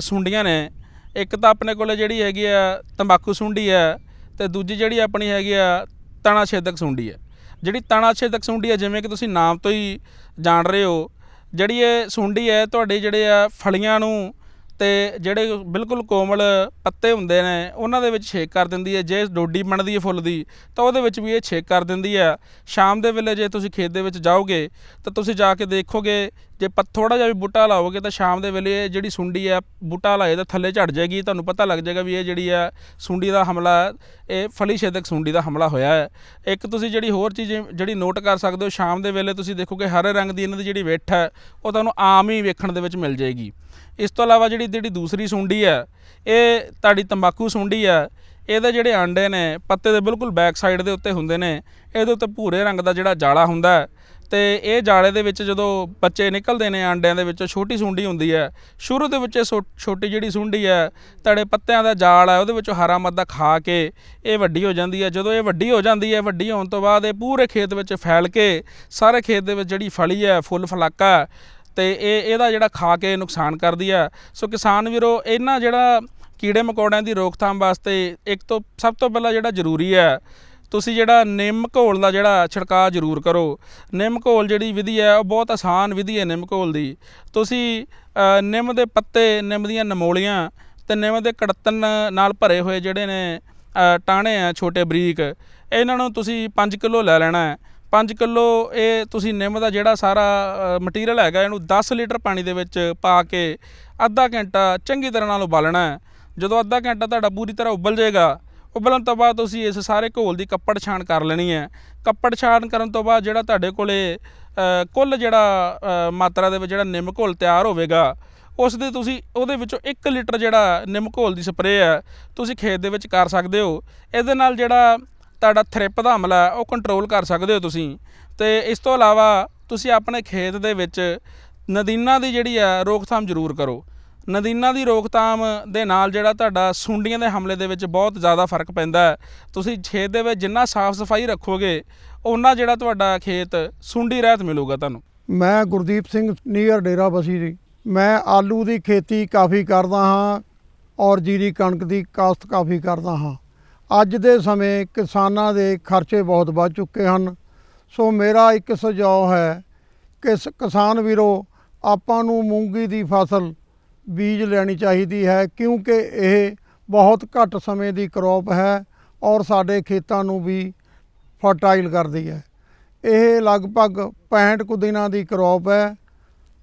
ਸੁੰਡੀਆਂ ਨੇ। ਇੱਕ ਤਾਂ ਆਪਣੇ ਕੋਲੇ ਜਿਹੜੀ ਹੈਗੀ ਆ ਤੰਬਾਕੂ ਸੁੰਡੀ ਹੈ ਤੇ ਦੂਜੀ ਜਿਹੜੀ ਆਪਣੀ ਹੈਗੀ ਆ ਤਣਾ ਛੇਦਕ ਸੁੰਡੀ ਹੈ ਜਿਹੜੀ ਤਣਾ ਛੇਦਕ ਸੁੰਡੀ ਹੈ ਜਿਵੇਂ ਕਿ ਤੁਸੀਂ ਨਾਮ ਤੋਂ ਹੀ ਜਾਣ ਰਹੇ ਹੋ, ਜਿਹੜੀ ਇਹ ਸੁੰਡੀ ਹੈ ਤੁਹਾਡੇ ਜਿਹੜੇ ਆ ਫਲੀਆਂ ਨੂੰ ਤੇ ਜਿਹੜੇ ਬਿਲਕੁਲ ਕੋਮਲ ਪੱਤੇ ਹੁੰਦੇ ਨੇ, ਉਹਨਾਂ ਦੇ ਵਿੱਚ ਛੇਕ ਕਰ ਦਿੰਦੀ ਹੈ ਜੇ ਡੋਡੀ ਬਣਦੀ ਹੈ ਫੁੱਲ ਦੀ, ਤਾਂ ਉਹਦੇ ਵਿੱਚ ਵੀ ਇਹ ਛੇਕ ਕਰ ਦਿੰਦੀ ਹੈ ਸ਼ਾਮ ਦੇ ਵੇਲੇ ਜੇ ਤੁਸੀਂ ਖੇਤ ਦੇ ਵਿੱਚ ਜਾਓਗੇ, ਤਾਂ ਤੁਸੀਂ ਜਾ ਕੇ ਦੇਖੋਗੇ ਜੇ ਪੱਤ ਥੋੜਾ ਜਿਹਾ ਵੀ ਬੂਟਾ ਲਾਓਗੇ ਤਾਂ ਸ਼ਾਮ ਦੇ ਵੇਲੇ ਇਹ ਜਿਹੜੀ ਸੁੰਡੀ ਆ ਬੂਟਾ ਲਾਏ ਤਾਂ ਥੱਲੇ ਝੜ ਜਾਏਗੀ। ਤੁਹਾਨੂੰ ਪਤਾ ਲੱਗ ਜਾਏਗਾ ਵੀ ਇਹ ਜਿਹੜੀ ਆ ਸੁੰਡੀ ਦਾ ਹਮਲਾ, ਇਹ ਫਲੀ ਛੇਦਕ ਸੁੰਡੀ ਦਾ ਹਮਲਾ ਹੋਇਆ ਹੈ। ਇੱਕ ਤੁਸੀਂ ਜਿਹੜੀ ਹੋਰ ਚੀਜ਼, ਜਿਹੜੀ ਨੋਟ ਕਰ ਸਕਦੇ ਹੋ, ਸ਼ਾਮ ਦੇ ਵੇਲੇ ਤੁਸੀਂ ਦੇਖੋਗੇ ਹਰੇ ਰੰਗ ਦੀ ਇਹਨਾਂ ਦੀ ਜਿਹੜੀ ਵਿੱਠ ਹੈ, ਉਹ ਤੁਹਾਨੂੰ ਆਮ ਹੀ ਵੇਖਣ ਦੇ ਵਿੱਚ ਮਿਲ ਜਾਏਗੀ। ਇਸ ਤੋਂ ਇਲਾਵਾ ਜਿਹੜੀ ਜਿਹੜੀ ਦੂਸਰੀ ਸੁੰਡੀ ਹੈ, ਇਹ ਤੁਹਾਡੀ ਤੰਬਾਕੂ ਸੁੰਡੀ ਹੈ। ਇਹਦੇ ਜਿਹੜੇ ਆਂਡੇ ਨੇ, ਪੱਤੇ ਦੇ ਬਿਲਕੁਲ ਬੈਕ ਸਾਈਡ ਦੇ ਉੱਤੇ ਹੁੰਦੇ ਨੇ, ਇਹਦੇ ਉੱਤੇ ਭੂਰੇ ਰੰਗ ਦਾ ਜਿਹੜਾ ਜਾਲਾ ਹੁੰਦਾ ਤੇ ਇਹ ਜਾਲੇ ਦੇ ਵਿੱਚ ਜਦੋਂ ਬੱਚੇ ਨਿਕਲਦੇ ਨੇ ਆਂਡਿਆਂ ਦੇ ਵਿੱਚੋਂ ਛੋਟੀ ਸੁੰਡੀ ਹੁੰਦੀ ਹੈ। ਸ਼ੁਰੂ ਦੇ ਵਿੱਚ ਇਹ ਛੋ- ਛੋਟੀ ਜਿਹੜੀ ਸੁੰਡੀ ਹੈ ਤੜੇ ਪੱਤਿਆਂ ਦਾ ਜਾਲ ਹੈ ਉਹਦੇ ਵਿੱਚੋਂ ਹਰਾ ਮੱਦਾ ਖਾ ਕੇ ਇਹ ਵੱਡੀ ਹੋ ਜਾਂਦੀ ਹੈ। ਜਦੋਂ ਇਹ ਵੱਡੀ ਹੋ ਜਾਂਦੀ ਹੈ ਵੱਡੀ ਹੋਣ ਤੋਂ ਬਾਅਦ ਇਹ ਪੂਰੇ ਖੇਤ ਵਿੱਚ ਫੈਲ ਕੇ ਸਾਰੇ ਖੇਤ ਦੇ ਵਿੱਚ ਜਿਹੜੀ ਫਲੀ ਹੈ ਫੁੱਲ ਫਲਾਕਾ ਹੈ, ਤੇ ਇਹ ਇਹਦਾ ਜਿਹੜਾ ਖਾ ਕੇ ਨੁਕਸਾਨ ਕਰਦੀ ਹੈ। ਸੋ ਕਿਸਾਨ ਵੀਰੋ ਇਹਨਾਂ ਜਿਹੜਾ ਕੀੜੇ ਮਕੌੜਿਆਂ ਦੀ ਰੋਕਥਾਮ ਵਾਸਤੇ ਇੱਕ ਤੋਂ ਸਭ ਤੋਂ ਪਹਿਲਾਂ ਜਿਹੜਾ ਜ਼ਰੂਰੀ ਹੈ ਤੁਸੀਂ ਜਿਹੜਾ ਨਿੰਮ ਘੋਲ ਦਾ ਜਿਹੜਾ ਛਿੜਕਾਅ ਜ਼ਰੂਰ ਕਰੋ। ਨਿੰਮ ਘੋਲ ਜਿਹੜੀ ਵਿਧੀ ਹੈ ਉਹ ਬਹੁਤ ਆਸਾਨ ਵਿਧੀ ਹੈ ਨਿੰਮ ਘੋਲ ਦੀ। ਤੁਸੀਂ ਨਿੰਮ ਦੇ ਪੱਤੇ ਨਿੰਮ ਦੀਆਂ ਨਮੋਲੀਆਂ ਤੇ ਨਿੰਮ ਦੇ ਕੜਤਨ ਨਾਲ ਭਰੇ ਹੋਏ ਜਿਹੜੇ ਨੇ ਅ, ਟਾਹਣੇ ਆ ਛੋਟੇ ਬਰੀਕ ਇਹਨਾਂ ਨੂੰ ਤੁਸੀਂ 5 ਕਿਲੋ ਲੈ ਲੈਣਾ ਹੈ। 5 ਕਿਲੋ ਇਹ ਤੁਸੀਂ ਨਿੰਮ ਦਾ ਜਿਹੜਾ ਸਾਰਾ ਮਟੀਰੀਅਲ ਹੈਗਾ ਇਹਨੂੰ 10 ਲੀਟਰ ਪਾਣੀ ਦੇ ਵਿੱਚ ਪਾ ਕੇ ਅੱਧਾ ਘੰਟਾ ਚੰਗੀ ਤਰ੍ਹਾਂ ਨਾਲ ਉਬਾਲਣਾ ਹੈ। ਜਦੋਂ ਅੱਧਾ ਘੰਟਾ ਤੁਹਾਡਾ ਪੂਰੀ ਤਰ੍ਹਾਂ ਉਬਲ ਜਾਏਗਾ ਉਬਲਣ ਤੋਂ ਬਾਅਦ ਤੁਸੀਂ ਇਸ ਸਾਰੇ ਘੋਲ ਦੀ ਕੱਪੜ ਛਾਣ ਕਰ ਲੈਣੀ ਹੈ। ਕੱਪੜ ਛਾਣ ਕਰਨ ਤੋਂ ਬਾਅਦ ਜਿਹੜਾ ਤੁਹਾਡੇ ਕੋਲੇ ਅ, ਕੁੱਲ ਜਿਹੜਾ ਮਾਤਰਾ ਦੇ ਵਿੱਚ ਜਿਹੜਾ ਨਿੰਮ ਘੋਲ ਤਿਆਰ ਹੋਵੇਗਾ ਉਸ ਦੇ ਤੁਸੀਂ ਉਹਦੇ ਵਿੱਚੋਂ 1 ਲੀਟਰ ਜਿਹੜਾ ਨਿੰਮ ਘੋਲ ਦੀ ਸਪਰੇਅ ਹੈ ਤੁਸੀਂ ਖੇਤ ਦੇ ਵਿੱਚ ਕਰ ਸਕਦੇ ਹੋ। ਇਹਦੇ ਨਾਲ ਜਿਹੜਾ ਤੁਹਾਡਾ ਥ੍ਰਿਪ ਦਾ ਹਮਲਾ ਉਹ ਕੰਟਰੋਲ ਕਰ ਸਕਦੇ ਹੋ ਤੁਸੀਂ। ਤੇ ਇਸ ਤੋਂ ਇਲਾਵਾ ਤੁਸੀਂ ਆਪਣੇ ਖੇਤ ਦੇ ਵਿੱਚ ਨਦੀਨਾਂ ਦੀ ਜਿਹੜੀ ਹੈ ਰੋਕਥਾਮ ਜ਼ਰੂਰ ਕਰੋ। ਨਦੀਨਾਂ ਦੀ ਰੋਕਥਾਮ ਦੇ ਨਾਲ ਜਿਹੜਾ ਤੁਹਾਡਾ ਸੁੰਡੀਆਂ ਦੇ ਹਮਲੇ ਦੇ ਵਿੱਚ ਬਹੁਤ ਜ਼ਿਆਦਾ ਫ਼ਰਕ ਪੈਂਦਾ ਹੈ। ਤੁਸੀਂ ਖੇਤ ਦੇ ਵਿੱਚ ਜਿੰਨਾ ਸਾਫ਼ ਸਫ਼ਾਈ ਰੱਖੋਗੇ ਉਹਨਾਂ ਜਿਹੜਾ ਤੁਹਾਡਾ ਖੇਤ ਸੁੰਡੀ ਰਹਿਤ ਮਿਲੂਗਾ ਤੁਹਾਨੂੰ। ਮੈਂ ਗੁਰਦੀਪ ਸਿੰਘ ਨੀਅਰ ਡੇਰਾ ਬਸੀ ਜੀ। ਮੈਂ ਆਲੂ ਦੀ ਖੇਤੀ ਕਾਫੀ ਕਰਦਾ ਹਾਂ ਔਰ ਜੀਰੀ ਕਣਕ ਦੀ ਕਾਸ਼ਤ ਕਾਫੀ ਕਰਦਾ ਹਾਂ। ਅੱਜ ਦੇ ਸਮੇਂ ਕਿਸਾਨਾਂ ਦੇ ਖਰਚੇ ਬਹੁਤ ਵੱਧ ਚੁੱਕੇ ਹਨ। ਸੋ ਮੇਰਾ ਇੱਕ ਸੁਝਾਅ ਹੈ ਕਿ ਕਿਸਾਨ ਵੀਰੋ, ਆਪਾਂ ਨੂੰ ਮੂੰਗੀ ਦੀ ਫਸਲ ਬੀਜ ਲੈਣੀ ਚਾਹੀਦੀ ਹੈ, ਕਿਉਂਕਿ ਇਹ ਬਹੁਤ ਘੱਟ ਸਮੇਂ ਦੀ ਕਰੋਪ ਹੈ ਔਰ ਸਾਡੇ ਖੇਤਾਂ ਨੂੰ ਵੀ ਫਰਟਾਈਲ ਕਰਦੀ ਹੈ। ਇਹ ਲਗਭਗ 65 ਕੁ ਦਿਨਾਂ ਦੀ ਕਰੋਪ ਹੈ,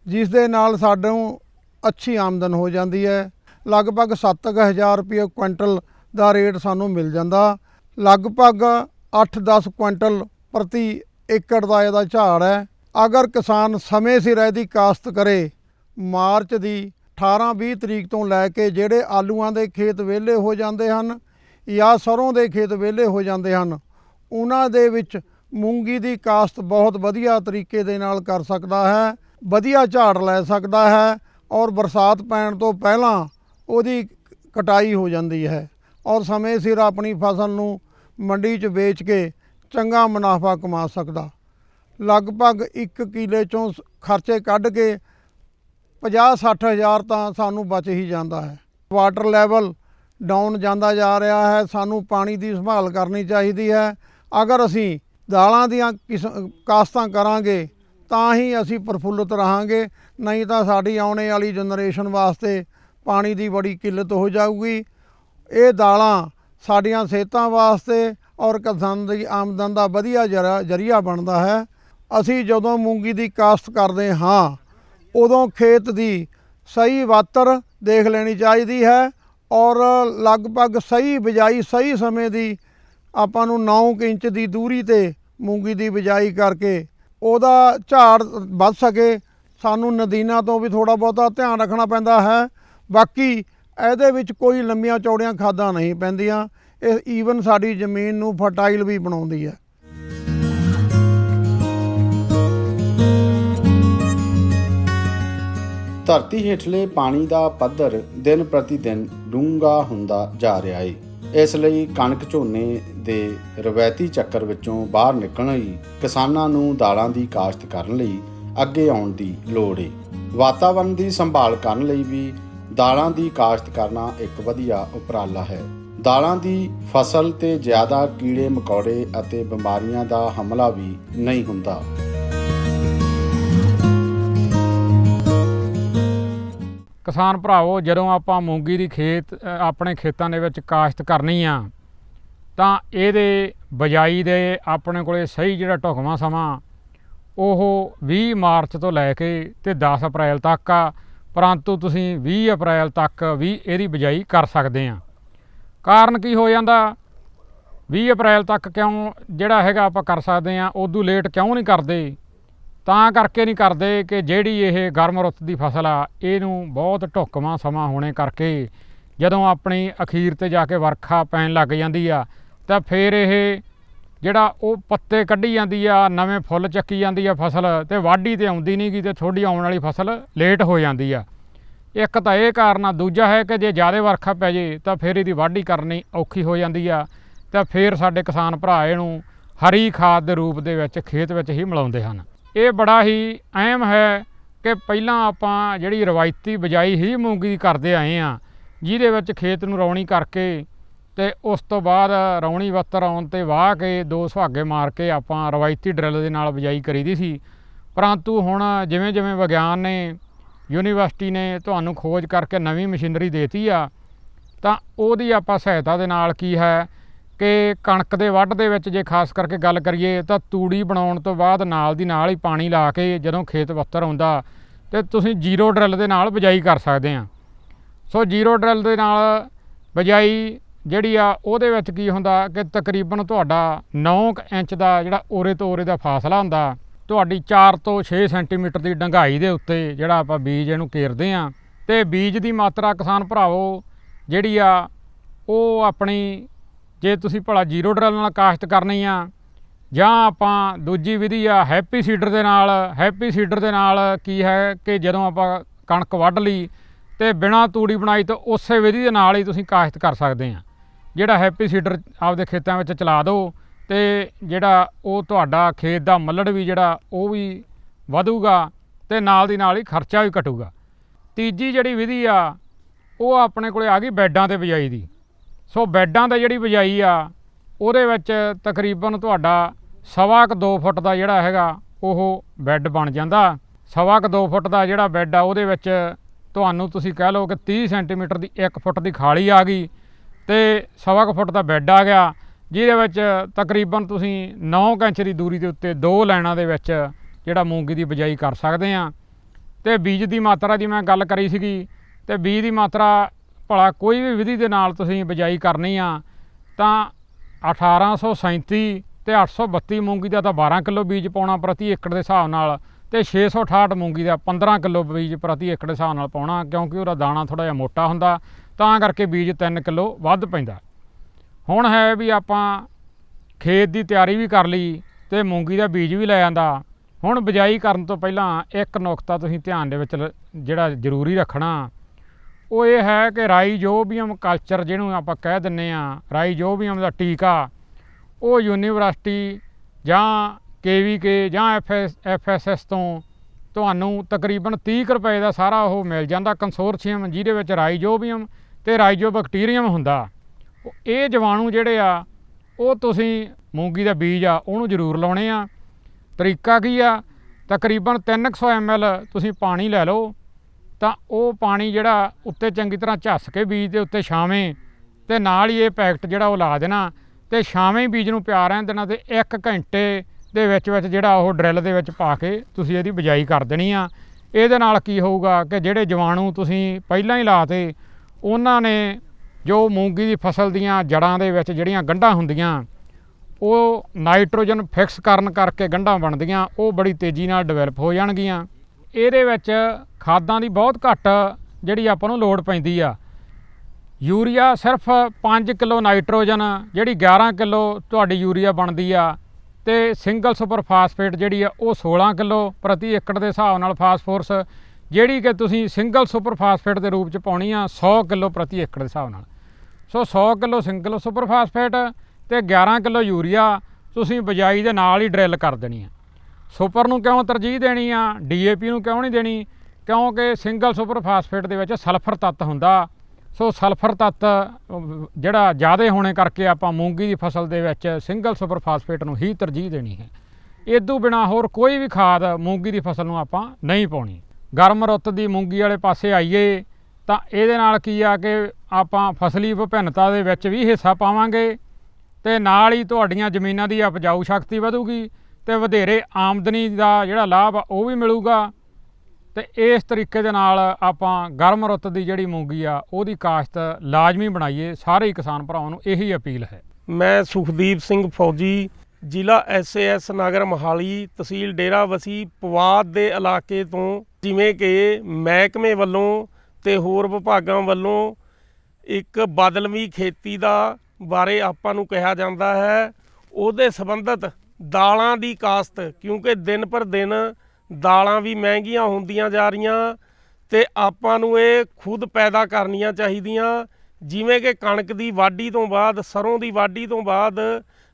ਜਿਸ ਦੇ ਨਾਲ ਸਾਨੂੰ ਅੱਛੀ ਆਮਦਨ ਹੋ ਜਾਂਦੀ ਹੈ। ਲਗਭਗ 7000 ਰੁਪਏ ਕੁਇੰਟਲ ਦਾ ਰੇਟ ਸਾਨੂੰ ਮਿਲ ਜਾਂਦਾ। ਲਗਭਗ 8-10 ਕੁਇੰਟਲ ਪ੍ਰਤੀ ਏਕੜ ਦਾ ਇਹਦਾ ਝਾੜ ਹੈ। ਅਗਰ ਕਿਸਾਨ ਸਮੇਂ ਸਿਰ ਇਹਦੀ ਕਾਸ਼ਤ ਕਰੇ, ਮਾਰਚ ਦੀ 18-20 ਤਰੀਕ ਤੋਂ ਲੈ ਕੇ ਜਿਹੜੇ ਆਲੂਆਂ ਦੇ ਖੇਤ ਵਿਹਲੇ ਹੋ ਜਾਂਦੇ ਹਨ ਜਾਂ ਸਰੋਂ ਦੇ ਖੇਤ ਵਿਹਲੇ ਹੋ ਜਾਂਦੇ ਹਨ, ਉਹਨਾਂ ਦੇ ਵਿੱਚ ਮੂੰਗੀ ਦੀ ਕਾਸ਼ਤ ਬਹੁਤ ਵਧੀਆ ਤਰੀਕੇ ਦੇ ਨਾਲ ਕਰ ਸਕਦਾ ਹੈ, ਵਧੀਆ ਝਾੜ ਲੈ ਸਕਦਾ ਹੈ ਔਰ ਬਰਸਾਤ ਪੈਣ ਤੋਂ ਪਹਿਲਾਂ ਉਹਦੀ ਕਟਾਈ ਹੋ ਜਾਂਦੀ ਹੈ ਔਰ ਸਮੇਂ ਸਿਰ ਆਪਣੀ ਫਸਲ ਨੂੰ ਮੰਡੀ 'ਚ ਵੇਚ ਕੇ ਚੰਗਾ ਮੁਨਾਫਾ ਕਮਾ ਸਕਦਾ। ਲਗਭਗ 1 ਕਿਲੇ ਚੋਂ ਸ- ਖਰਚੇ ਕੱਢ ਕੇ 50-60 ਹਜ਼ਾਰ ਤਾਂ ਸਾਨੂੰ ਬਚ ਹੀ ਜਾਂਦਾ ਹੈ। ਵਾਟਰ ਲੈਵਲ ਡਾਊਨ ਜਾਂਦਾ ਜਾ ਰਿਹਾ ਹੈ। ਸਾਨੂੰ ਪਾਣੀ ਦੀ ਸੰਭਾਲ ਕਰਨੀ ਚਾਹੀਦੀ ਹੈ। ਅਗਰ ਅਸੀਂ ਦਾਲਾਂ ਦੀਆਂ ਕਿਸ, ਕਾਸ਼ਤਾਂ ਕਰਾਂਗੇ, ਤਾਂ ਹੀ ਅਸੀਂ ਪ੍ਰਫੁੱਲਤ ਰਹਾਂਗੇ। ਨਹੀਂ ਤਾਂ ਸਾਡੀ ਆਉਣੇ ਵਾਲੀ ਜਨਰੇਸ਼ਨ ਵਾਸਤੇ ਪਾਣੀ ਦੀ ਬੜੀ ਕਿੱਲਤ ਹੋ ਜਾਊਗੀ। ਇਹ ਦਾਲਾਂ ਸਾਡੀਆਂ ਸਿਹਤਾਂ ਵਾਸਤੇ ਔਰ ਕਿਸਾਨ ਦੀ ਆਮਦਨ ਦਾ ਵਧੀਆ ਜਰਾ- ਜਰੀਆ ਬਣਦਾ ਹੈ। ਅਸੀਂ ਜਦੋਂ ਮੂੰਗੀ ਦੀ ਕਾਸ਼ਤ ਕਰਦੇ ਹਾਂ ਉਦੋਂ ਖੇਤ ਦੀ ਸਹੀ ਵਾਤਰ ਦੇਖ ਲੈਣੀ ਚਾਹੀਦੀ ਹੈ ਔਰ ਲਗਭਗ ਸਹੀ ਬਿਜਾਈ ਸਹੀ ਸਮੇਂ ਦੀ ਆਪਾਂ ਨੂੰ 9 ਇੰਚ ਦੀ ਦੂਰੀ ਤੇ ਮੂੰਗੀ ਦੀ ਬਿਜਾਈ ਕਰਕੇ ਉਹਦਾ ਝਾੜ ਵੱਧ ਸਕੇ। ਸਾਨੂੰ ਨਦੀਨਾਂ ਤੋਂ ਵੀ ਥੋੜਾ ਬਹੁਤਾ ਧਿਆਨ ਰੱਖਣਾ ਪੈਂਦਾ ਹੈ। ਬਾਕੀ ਇਹਦੇ ਵਿੱਚ ਕੋਈ ਲੰਮੀਆਂ ਚੌੜੀਆਂ ਖਾਦਾਂ ਨਹੀਂ ਪੈਂਦੀਆਂ। ਇਹ ਈਵਨ ਸਾਡੀ ਜ਼ਮੀਨ ਨੂੰ ਫਰਟਾਈਲ ਵੀ ਬਣਾਉਂਦੀ ਹੈ। ਧਰਤੀ ਹੇਠਲੇ ਪਾਣੀ ਦਾ ਪੱਧਰ ਦਿਨ ਪ੍ਰਤੀ ਦਿਨ ਡੂੰਘਾ ਹੁੰਦਾ ਜਾ ਰਿਹਾ ਏ। ਇਸ ਲਈ ਕਣਕ ਝੋਨੇ ਦੇ ਰਵਾਇਤੀ ਚੱਕਰ ਵਿੱਚੋਂ ਬਾਹਰ ਨਿਕਲਣ ਲਈ ਕਿਸਾਨਾਂ ਨੂੰ ਦਾਲਾਂ ਦੀ ਕਾਸ਼ਤ ਕਰਨ ਲਈ ਅੱਗੇ ਆਉਣ ਦੀ ਲੋੜ ਏ। ਵਾਤਾਵਰਣ ਦੀ ਸੰਭਾਲ ਕਰਨ ਲਈ ਵੀ ਦਾਲਾਂ ਦੀ ਕਾਸ਼ਤ ਕਰਨਾ ਇੱਕ ਵਧੀਆ ਉਪਰਾਲਾ ਹੈ। ਦਾਲਾਂ ਦੀ ਫਸਲ ਤੇ ਜ਼ਿਆਦਾ ਕੀੜੇ ਮਕੌੜੇ ਅਤੇ ਬਿਮਾਰੀਆਂ ਦਾ ਹਮਲਾ ਵੀ ਨਹੀਂ ਹੁੰਦਾ। ਕਿਸਾਨ ਭਰਾਵੋ, ਜਦੋਂ ਆਪਾਂ ਮੂੰਗੀ ਦੀ ਖੇਤ ਆਪਣੇ ਖੇਤਾਂ ਦੇ ਵਿੱਚ ਕਾਸ਼ਤ ਕਰਨੀ ਆ, ਤਾਂ ਇਹਦੇ ਬਜਾਈ ਦੇ ਆਪਣੇ ਕੋਲੇ ਸਹੀ ਜਿਹੜਾ ਢੁਕਵਾਂ ਸਮਾਂ, ਉਹ 20 ਮਾਰਚ ਤੋਂ ਲੈ ਕੇ ਤੇ 10 ਅਪ੍ਰੈਲ ਤੱਕ ਆ, ਪਰੰਤੂ ਤੁਸੀਂ 20 ਅਪ੍ਰੈਲ ਤੱਕ ਵੀ ਇਹਦੀ ਬਿਜਾਈ ਕਰ ਸਕਦੇ ਆ। ਕਾਰਨ ਕੀ ਹੋ ਜਾਂਦਾ? 20 ਅਪ੍ਰੈਲ ਤੱਕ ਕਿਉਂ ਜਿਹੜਾ ਹੈਗਾ ਆਪਾਂ ਕਰ ਸਕਦੇ ਆ, ਉਦੋਂ ਲੇਟ ਕਿਉਂ ਨਹੀਂ ਕਰਦੇ? ਤਾਂ ਕਰਕੇ ਨਹੀਂ ਕਰਦੇ ਕਿ ਜਿਹੜੀ ਇਹ ਗਰਮ ਰੁੱਤ ਦੀ ਫਸਲ ਆ, ਇਹਨੂੰ ਬਹੁਤ ਢੁੱਕਵਾਂ ਸਮਾਂ ਹੋਣੇ ਕਰਕੇ ਜਦੋਂ ਆਪਣੀ ਅਖੀਰ ਤੇ ਜਾ ਕੇ ਵਰਖਾ ਪੈਣ ਲੱਗ ਜਾਂਦੀ ਆ, ਤਾਂ ਫਿਰ ਇਹ ਜਿਹੜਾ ਉਹ ਪੱਤੇ ਕੱਢੀ ਜਾਂਦੀ ਆ, ਨਵੇਂ ਫੁੱਲ ਚੱਕੀ ਜਾਂਦੀ ਆ ਫਸਲ ਤੇ ਵਾਢੀ ਤੇ ਆਉਂਦੀ ਨਹੀਂ ਗੀ ਤੇ ਥੋੜੀ ਆਉਣ ਵਾਲੀ ਫਸਲ ਲੇਟ ਹੋ ਜਾਂਦੀ ਆ। ਇੱਕ ਤਾਂ ਇਹ ਕਾਰਨ ਆ, ਦੂਜਾ ਹੈ ਕਿ ਜੇ ਜ਼ਿਆਦਾ ਵਰਖਾ ਪੈ ਜੇ ਤਾਂ ਫਿਰ ਇਹਦੀ ਵਾਢੀ ਕਰਨੀ ਔਖੀ ਹੋ ਜਾਂਦੀ ਆ, ਤਾਂ ਫਿਰ ਸਾਡੇ ਕਿਸਾਨ ਭਰਾ ਇਹਨੂੰ ਹਰੀ ਖਾਦ ਦੇ ਰੂਪ ਦੇ ਵਿੱਚ ਖੇਤ ਵਿੱਚ ਹੀ ਮਿਲਾਉਂਦੇ ਹਨ। ਇਹ ਬੜਾ ਹੀ ਅਹਿਮ ਹੈ ਕਿ ਪਹਿਲਾਂ ਆਪਾਂ ਜਿਹੜੀ ਰਵਾਇਤੀ ਬਿਜਾਈ ਹੀ ਮੂੰਗੀ ਦੀ ਕਰਦੇ ਆਏ ਆ ਜਿਹਦੇ ਵਿੱਚ ਖੇਤ ਨੂੰ ਰੌਣੀ ਕਰਕੇ ਤੇ ਉਸ ਤੋਂ ਬਾਅਦ ਰੌਣੀ ਵੱਤਰ ਆਉਣ ਤੇ ਵਾਹ ਕੇ ਦੋ ਸੁਹਾਗੇ ਮਾਰ ਕੇ ਆਪਾਂ ਰਵਾਇਤੀ ਡਰਿੱਲ ਦੇ ਨਾਲ ਬਿਜਾਈ ਕਰੀਦੀ ਸੀ। ਪਰੰਤੂ ਹੁਣ ਜਿਵੇਂ ਜਿਵੇਂ ਵਿਗਿਆਨ ਨੇ, ਯੂਨੀਵਰਸਿਟੀ ਨੇ ਤੁਹਾਨੂੰ ਖੋਜ ਕਰਕੇ ਨਵੀਂ ਮਸ਼ੀਨਰੀ ਦੇਤੀ ਆ, ਤਾਂ ਉਹਦੀ ਆਪਾਂ ਸਹਾਇਤਾ ਦੇ ਨਾਲ ਕੀ ਹੈ ਕਿ ਕਣਕ ਦੇ ਵੱਢ ਦੇ ਵਿੱਚ ਜੇ ਖਾਸ ਕਰਕੇ ਗੱਲ ਕਰੀਏ ਤਾਂ ਤੂੜੀ ਬਣਾਉਣ ਤੋਂ ਬਾਅਦ ਨਾਲ ਦੀ ਨਾਲ ਹੀ ਪਾਣੀ ਲਾ ਕੇ ਜਦੋਂ ਖੇਤ ਵੱਤਰ ਆਉਂਦਾ ਤੇ ਤੁਸੀਂ ਜ਼ੀਰੋ ਡਰਿਲ ਦੇ ਨਾਲ ਬਿਜਾਈ ਕਰ ਸਕਦੇ ਆ। ਸੋ ਜ਼ੀਰੋ ਡਰਿਲ ਦੇ ਨਾਲ ਬਿਜਾਈ ਜਿਹੜੀ ਆ ਉਹਦੇ ਵਿੱਚ ਕੀ ਹੁੰਦਾ ਕਿ ਤਕਰੀਬਨ ਤੁਹਾਡਾ 9 ਇੰਚ ਦਾ ਜਿਹੜਾ ਓਰੇ ਤੋਂ ਉਰੇ ਦਾ ਫਾਸਲਾ ਹੁੰਦਾ, ਤੁਹਾਡੀ 4 ਤੋਂ 6 ਸੈਂਟੀਮੀਟਰ ਦੀ ਡੰਗਾਈ ਦੇ ਉੱਤੇ ਜਿਹੜਾ ਆਪਾਂ ਬੀਜ ਇਹਨੂੰ ਕੇਰਦੇ ਆ ਤੇ ਬੀਜ ਦੀ ਮਾਤਰਾ ਕਿਸਾਨ ਭਰਾਵੋ ਜਿਹੜੀ ਆ ਉਹ ਆਪਣੀ ਜੇ ਤੁਸੀਂ ਭਲਾ ਜ਼ੀਰੋ ਡਰਲ ਨਾਲ ਕਾਸ਼ਤ ਕਰਨੀ ਆ, ਜਾਂ ਆਪਾਂ ਦੂਜੀ ਵਿਧੀ ਆ, ਹੈਪੀ ਸੀਡਰ ਦੇ ਨਾਲ, ਹੈਪੀ ਸੀਡਰ ਦੇ ਨਾਲ ਕੀ ਹੈ ਕਿ ਜਦੋਂ ਆਪਾਂ ਕਣਕ ਵੱਢ ਲਈ ਤੇ ਬਿਨਾ ਤੂੜੀ ਬਣਾਈ ਤਾਂ ਉਸੇ ਵਿਧੀ ਦੇ ਨਾਲ ਹੀ ਤੁਸੀਂ ਕਾਸ਼ਤ ਕਰ ਸਕਦੇ ਆ। ਜਿਹੜਾ ਹੈਪੀ ਸੀਡਰ ਆਪਦੇ ਖੇਤਾਂ ਵਿੱਚ ਚਲਾ ਦਿਓ ਤੇ ਜਿਹੜਾ ਉਹ ਤੁਹਾਡਾ ਖੇਤ ਦਾ ਮੱਲੜ ਵੀ ਜਿਹੜਾ ਉਹ ਵੀ ਵਧੂਗਾ ਤੇ ਨਾਲ ਦੀ ਨਾਲ ਹੀ ਖਰਚਾ ਵੀ ਘਟੂਗਾ। ਤੀਜੀ ਜਿਹੜੀ ਵਿਧੀ ਆ, ਉਹ ਆਪਣੇ ਕੋਲੇ ਆ ਗਈ ਬੈਡਾਂ ਤੇ ਬਿਜਾਈ ਦੀ। ਸੋ ਬੈੱਡਾਂ ਤੇ ਜਿਹੜੀ ਬਿਜਾਈ ਆ, ਉਹਦੇ ਵਿੱਚ ਤਕਰੀਬਨ ਤੁਹਾਡਾ ਸਵਾ ਕੁ 2 ਫੁੱਟ ਦਾ ਜਿਹੜਾ ਹੈਗਾ, ਉਹ ਬੈੱਡ ਬਣ ਜਾਂਦਾ। ਸਵਾ ਕੁ 2 ਫੁੱਟ ਦਾ ਜਿਹੜਾ ਬੈੱਡ ਆ, ਉਹਦੇ ਵਿੱਚ ਤੁਹਾਨੂੰ ਤੁਸੀਂ ਕਹਿ ਲਓ ਕਿ 30 ਸੈਂਟੀਮੀਟਰ ਦੀ 1 ਫੁੱਟ ਦੀ ਖਾਲੀ ਆ ਗਈ ਤੇ ਸਵਾ ਕੁ ਫੁੱਟ ਦਾ ਬੈੱਡ ਆ ਗਿਆ, ਜਿਹਦੇ ਵਿੱਚ ਤਕਰੀਬਨ ਤੁਸੀਂ 9 ਇੰਚ ਦੀ ਦੂਰੀ ਦੇ ਉੱਤੇ ਦੋ ਲਾਈਨਾਂ ਦੇ ਵਿੱਚ ਜਿਹੜਾ ਮੂੰਗੀ ਦੀ ਬਿਜਾਈ ਕਰ ਸਕਦੇ ਆ। ਤੇ ਬੀਜ ਦੀ ਮਾਤਰਾ ਦੀ ਮੈਂ ਗੱਲ ਕਰੀ ਸੀਗੀ, ਤੇ ਬੀਜ ਦੀ ਮਾਤਰਾ ਭਲਾ ਕੋਈ ਵੀ ਵਿਧੀ ਦੇ ਨਾਲ ਤੁਸੀਂ ਬਿਜਾਈ ਕਰਨੀ ਆ, ਤਾਂ 1837 ਤੇ 832 ਮੂੰਗੀ ਦਾ ਤਾਂ 12 ਕਿਲੋ ਬੀਜ ਪਾਉਣਾ ਪ੍ਰਤੀ ਏਕੜ ਦੇ ਹਿਸਾਬ ਨਾਲ ਤੇ 668 ਮੂੰਗੀ ਦਾ 15 ਕਿਲੋ ਬੀਜ ਪ੍ਰਤੀ ਏਕੜ ਦੇ ਹਿਸਾਬ ਨਾਲ ਪਾਉਣਾ, ਕਿਉਂਕਿ ਉਹਦਾ ਦਾਣਾ ਥੋੜਾ ਜਿਹਾ ਮੋਟਾ ਹੁੰਦਾ, ਤਾਂ ਕਰਕੇ ਬੀਜ 3 ਕਿਲੋ ਵੱਧ ਪੈਂਦਾ। ਹੁਣ ਹੈ ਵੀ ਆਪਾਂ ਖੇਤ ਦੀ ਤਿਆਰੀ ਵੀ ਕਰ ਲਈ ਤੇ ਮੂੰਗੀ ਦਾ ਬੀਜ ਵੀ ਲੈ ਜਾਂਦਾ ਹੁਣ ਬਿਜਾਈ ਕਰਨ ਤੋਂ ਪਹਿਲਾਂ ਇੱਕ ਨੁਕਤਾ ਤੁਸੀਂ ਧਿਆਨ ਦੇ ਵਿੱਚ ਜਿਹੜਾ ਜ਼ਰੂਰੀ ਰੱਖਣਾ ਉਹ ਇਹ ਹੈ ਕਿ ਰਾਈਜੋਬੀਅਮ ਕਲਚਰ ਜਿਹਨੂੰ ਆਪਾਂ ਕਹਿ ਦਿੰਨੇ ਆ ਰਾਈਜੋਬੀਅਮ ਦਾ ਟੀਕਾ, ਉਹ ਯੂਨੀਵਰਸਿਟੀ ਜਾਂ ਕੇਵੀਕੇ ਜਾਂ ਐਫਐਸ ਐਫਐਸਐਸ ਤੋਂ ਤੁਹਾਨੂੰ ਤਕਰੀਬਨ 30 ਕੁ ਰੁਪਏ ਦਾ ਸਾਰਾ ਉਹ ਮਿਲ ਜਾਂਦਾ ਕੰਸੋਰਸ਼ੀਅਮ ਜਿਹਦੇ ਵਿੱਚ ਰਾਈਜੋਬੀਅਮ ਤੇ ਰਾਈਜੋਬੈਕਟੀਰੀਅਮ ਹੁੰਦਾ। ਉਹ ਇਹ ਜੀਵਾਣੂ ਜਿਹੜੇ ਆ, ਉਹ ਤੁਸੀਂ ਮੂੰਗੀ ਦਾ ਬੀਜ ਆ, ਉਹਨੂੰ ਜ਼ਰੂਰ ਲਾਉਣੇ ਆ। ਤਰੀਕਾ ਕੀ ਆ? ਤਕਰੀਬਨ 300 ml ਤੁਸੀਂ ਪਾਣੀ ਲੈ ਲਓ। ਤਾਂ ਉਹ ਪਾਣੀ ਜਿਹੜਾ ਉੱਤੇ ਚੰਗੀ ਤਰ੍ਹਾਂ ਝੱਸ ਕੇ ਬੀਜ ਦੇ ਉੱਤੇ ਛਾਵੇਂ ਤੇ ਨਾਲ ਹੀ ਇਹ ਪੈਕਟ ਜਿਹੜਾ ਉਹ ਲਾ ਦੇਣਾ ਤੇ ਛਾਵੇਂ ਹੀ ਬੀਜ ਨੂੰ ਪਿਆ ਰਹਿਣ ਦੇਣਾ ਤੇ 1 ਘੰਟੇ ਦੇ ਵਿੱਚ ਵਿੱਚ ਜਿਹੜਾ ਉਹ ਡਰਿਲ ਦੇ ਵਿੱਚ ਪਾ ਕੇ ਤੁਸੀਂ ਇਹਦੀ ਬਿਜਾਈ ਕਰ ਦੇਣੀ ਆ। ਇਹਦੇ ਨਾਲ ਕੀ ਹੋਊਗਾ ਕਿ ਜਿਹੜੇ ਜਵਾਣੂ ਤੁਸੀਂ ਪਹਿਲਾਂ ਹੀ ਲਾਤੇ, ਉਹਨਾਂ ਨੇ ਜੋ ਮੂੰਗੀ ਦੀ ਫਸਲ ਦੀਆਂ ਜੜਾਂ ਦੇ ਵਿੱਚ ਜਿਹੜੀਆਂ ਗੰਢਾਂ ਹੁੰਦੀਆਂ, ਉਹ ਨਾਈਟ੍ਰੋਜਨ ਫਿਕਸ ਕਰਨ ਕਰਕੇ ਗੰਢਾਂ ਬਣਦੀਆਂ, ਉਹ ਬੜੀ ਤੇਜ਼ੀ ਨਾਲ ਡਿਵੈਲਪ ਹੋ ਜਾਣਗੀਆਂ। ਇਹਦੇ ਵਿੱਚ ਖਾਦਾਂ ਦੀ ਬਹੁਤ ਘੱਟ ਜਿਹੜੀ ਆਪਾਂ ਨੂੰ ਲੋੜ ਪੈਂਦੀ ਆ। ਯੂਰੀਆ ਸਿਰਫ 5 ਕਿਲੋ ਨਾਈਟ੍ਰੋਜਨ, ਜਿਹੜੀ 11 ਕਿਲੋ ਤੁਹਾਡੀ ਯੂਰੀਆ ਬਣਦੀ ਆ, ਤੇ ਸਿੰਗਲ ਸੁਪਰ ਫਾਸਫੇਟ ਜਿਹੜੀ ਆ, ਉਹ 16 ਕਿਲੋ ਪ੍ਰਤੀ ਏਕੜ ਦੇ ਹਿਸਾਬ ਨਾਲ ਫਾਸਫੋਰਸ, ਜਿਹੜੀ ਕਿ ਤੁਸੀਂ ਸਿੰਗਲ ਸੁਪਰ ਫਾਸਫੇਟ ਦੇ ਰੂਪ ਚ ਪਾਉਣੀ ਆ 100 ਕਿਲੋ ਪ੍ਰਤੀ ਏਕੜ ਦੇ ਹਿਸਾਬ ਨਾਲ। So 100 kilo single super phosphate ਤੇ 11 ਕਿਲੋ ਯੂਰੀਆ ਤੁਸੀਂ ਬਿਜਾਈ ਦੇ ਨਾਲ ਹੀ ਡਰਿਲ ਕਰ ਦੇਣੀ ਆ। ਸੁਪਰ ਨੂੰ ਕਿਉਂ ਤਰਜੀਹ ਦੇਣੀ ਆ? ਡੀਏਪੀ ਨੂੰ ਕਿਉਂ ਨਹੀਂ ਦੇਣੀ? ਕਿਉਂਕਿ ਸਿੰਗਲ ਸੁਪਰ ਫਾਸਫੇਟ ਦੇ ਵਿੱਚ ਸਲਫਰ ਤੱਤ ਹੁੰਦਾ। ਸੋ ਸਲਫਰ ਤੱਤ ਜਿਹੜਾ ਜ਼ਿਆਦਾ ਹੋਣੇ ਕਰਕੇ ਆਪਾਂ ਮੂੰਗੀ ਦੀ ਫਸਲ ਦੇ ਵਿੱਚ ਸਿੰਗਲ ਸੁਪਰ ਫਾਸਫੇਟ ਨੂੰ ਹੀ ਤਰਜੀਹ ਦੇਣੀ ਹੈ। ਇਦੋਂ ਬਿਨਾ ਹੋਰ ਕੋਈ ਵੀ ਖਾਦ ਮੂੰਗੀ ਦੀ ਫਸਲ ਨੂੰ ਆਪਾਂ ਨਹੀਂ ਪਾਉਣੀ। ਗਰਮ ਰੁੱਤ ਦੀ ਮੂੰਗੀ ਵਾਲੇ ਪਾਸੇ ਆਈਏ, ਤਾਂ ਇਹਦੇ ਨਾਲ ਕੀ ਆ ਕਿ ਆਪਾਂ ਫਸਲੀ ਵਿਭਿੰਨਤਾ ਦੇ ਵਿੱਚ ਵੀ ਹਿੱਸਾ ਪਾਵਾਂਗੇ ਤੇ ਨਾਲ ਹੀ ਤੁਹਾਡੀਆਂ ਜ਼ਮੀਨਾਂ ਦੀ ਉਪਜਾਊ ਸ਼ਕਤੀ ਵਧੂਗੀ। ਤੇ ਵਧੇਰੇ ਆਮਦਨੀ ਦਾ ਜਿਹੜਾ ਲਾਭ ਆ, ਉਹ ਵੀ ਮਿਲੂਗਾ। ਤੇ ਇਸ ਤਰੀਕੇ ਦੇ ਨਾਲ ਆਪਾਂ ਗਰਮ ਰੁੱਤ ਦੀ ਜਿਹੜੀ ਮੂੰਗੀ ਆ, ਉਹਦੀ ਕਾਸ਼ਤ ਲਾਜ਼ਮੀ ਬਣਾਈਏ। ਸਾਰੇ ਕਿਸਾਨ ਭਰਾਵਾਂ ਨੂੰ ਇਹੀ ਅਪੀਲ ਹੈ। ਮੈਂ ਸੁਖਦੀਪ ਸਿੰਘ ਫੌਜੀ, ਜ਼ਿਲ੍ਹਾ ਐਸਏਐਸ ਨਗਰ ਮੋਹਾਲੀ ਤਹਿਸੀਲ ਡੇਰਾ ਵਸੀ, ਪਵਾਦ ਦੇ ਇਲਾਕੇ ਤੋਂ। ਜਿਵੇਂ ਕਿ ਮਹਿਕਮੇ ਵੱਲੋਂ ਤੇ ਹੋਰ ਵਿਭਾਗਾਂ ਵੱਲੋਂ ਇੱਕ ਬਦਲਵੀਂ ਖੇਤੀ ਦਾ ਬਾਰੇ ਆਪਾਂ ਨੂੰ ਕਿਹਾ ਜਾਂਦਾ ਹੈ। ਉਹਦੇ ਸੰਬੰਧਤ ਦਾਲਾਂ ਦੀ ਕਾਸ਼ਤ, ਕਿਉਂਕਿ ਦਿਨ ਪਰ ਦਿਨ ਦਾਲਾਂ ਵੀ ਮਹਿੰਗੀਆਂ ਹੁੰਦੀਆਂ ਜਾ ਰਹੀਆਂ ਤੇ ਆਪਾਂ ਨੂੰ ਇਹ ਖੁਦ ਪੈਦਾ ਕਰਨੀਆਂ ਚਾਹੀਦੀਆਂ। ਜਿਵੇਂ ਕਿ ਕਣਕ ਦੀ ਵਾਢੀ ਤੋਂ ਬਾਅਦ, ਸਰੋਂ ਦੀ ਵਾਢੀ ਤੋਂ ਬਾਅਦ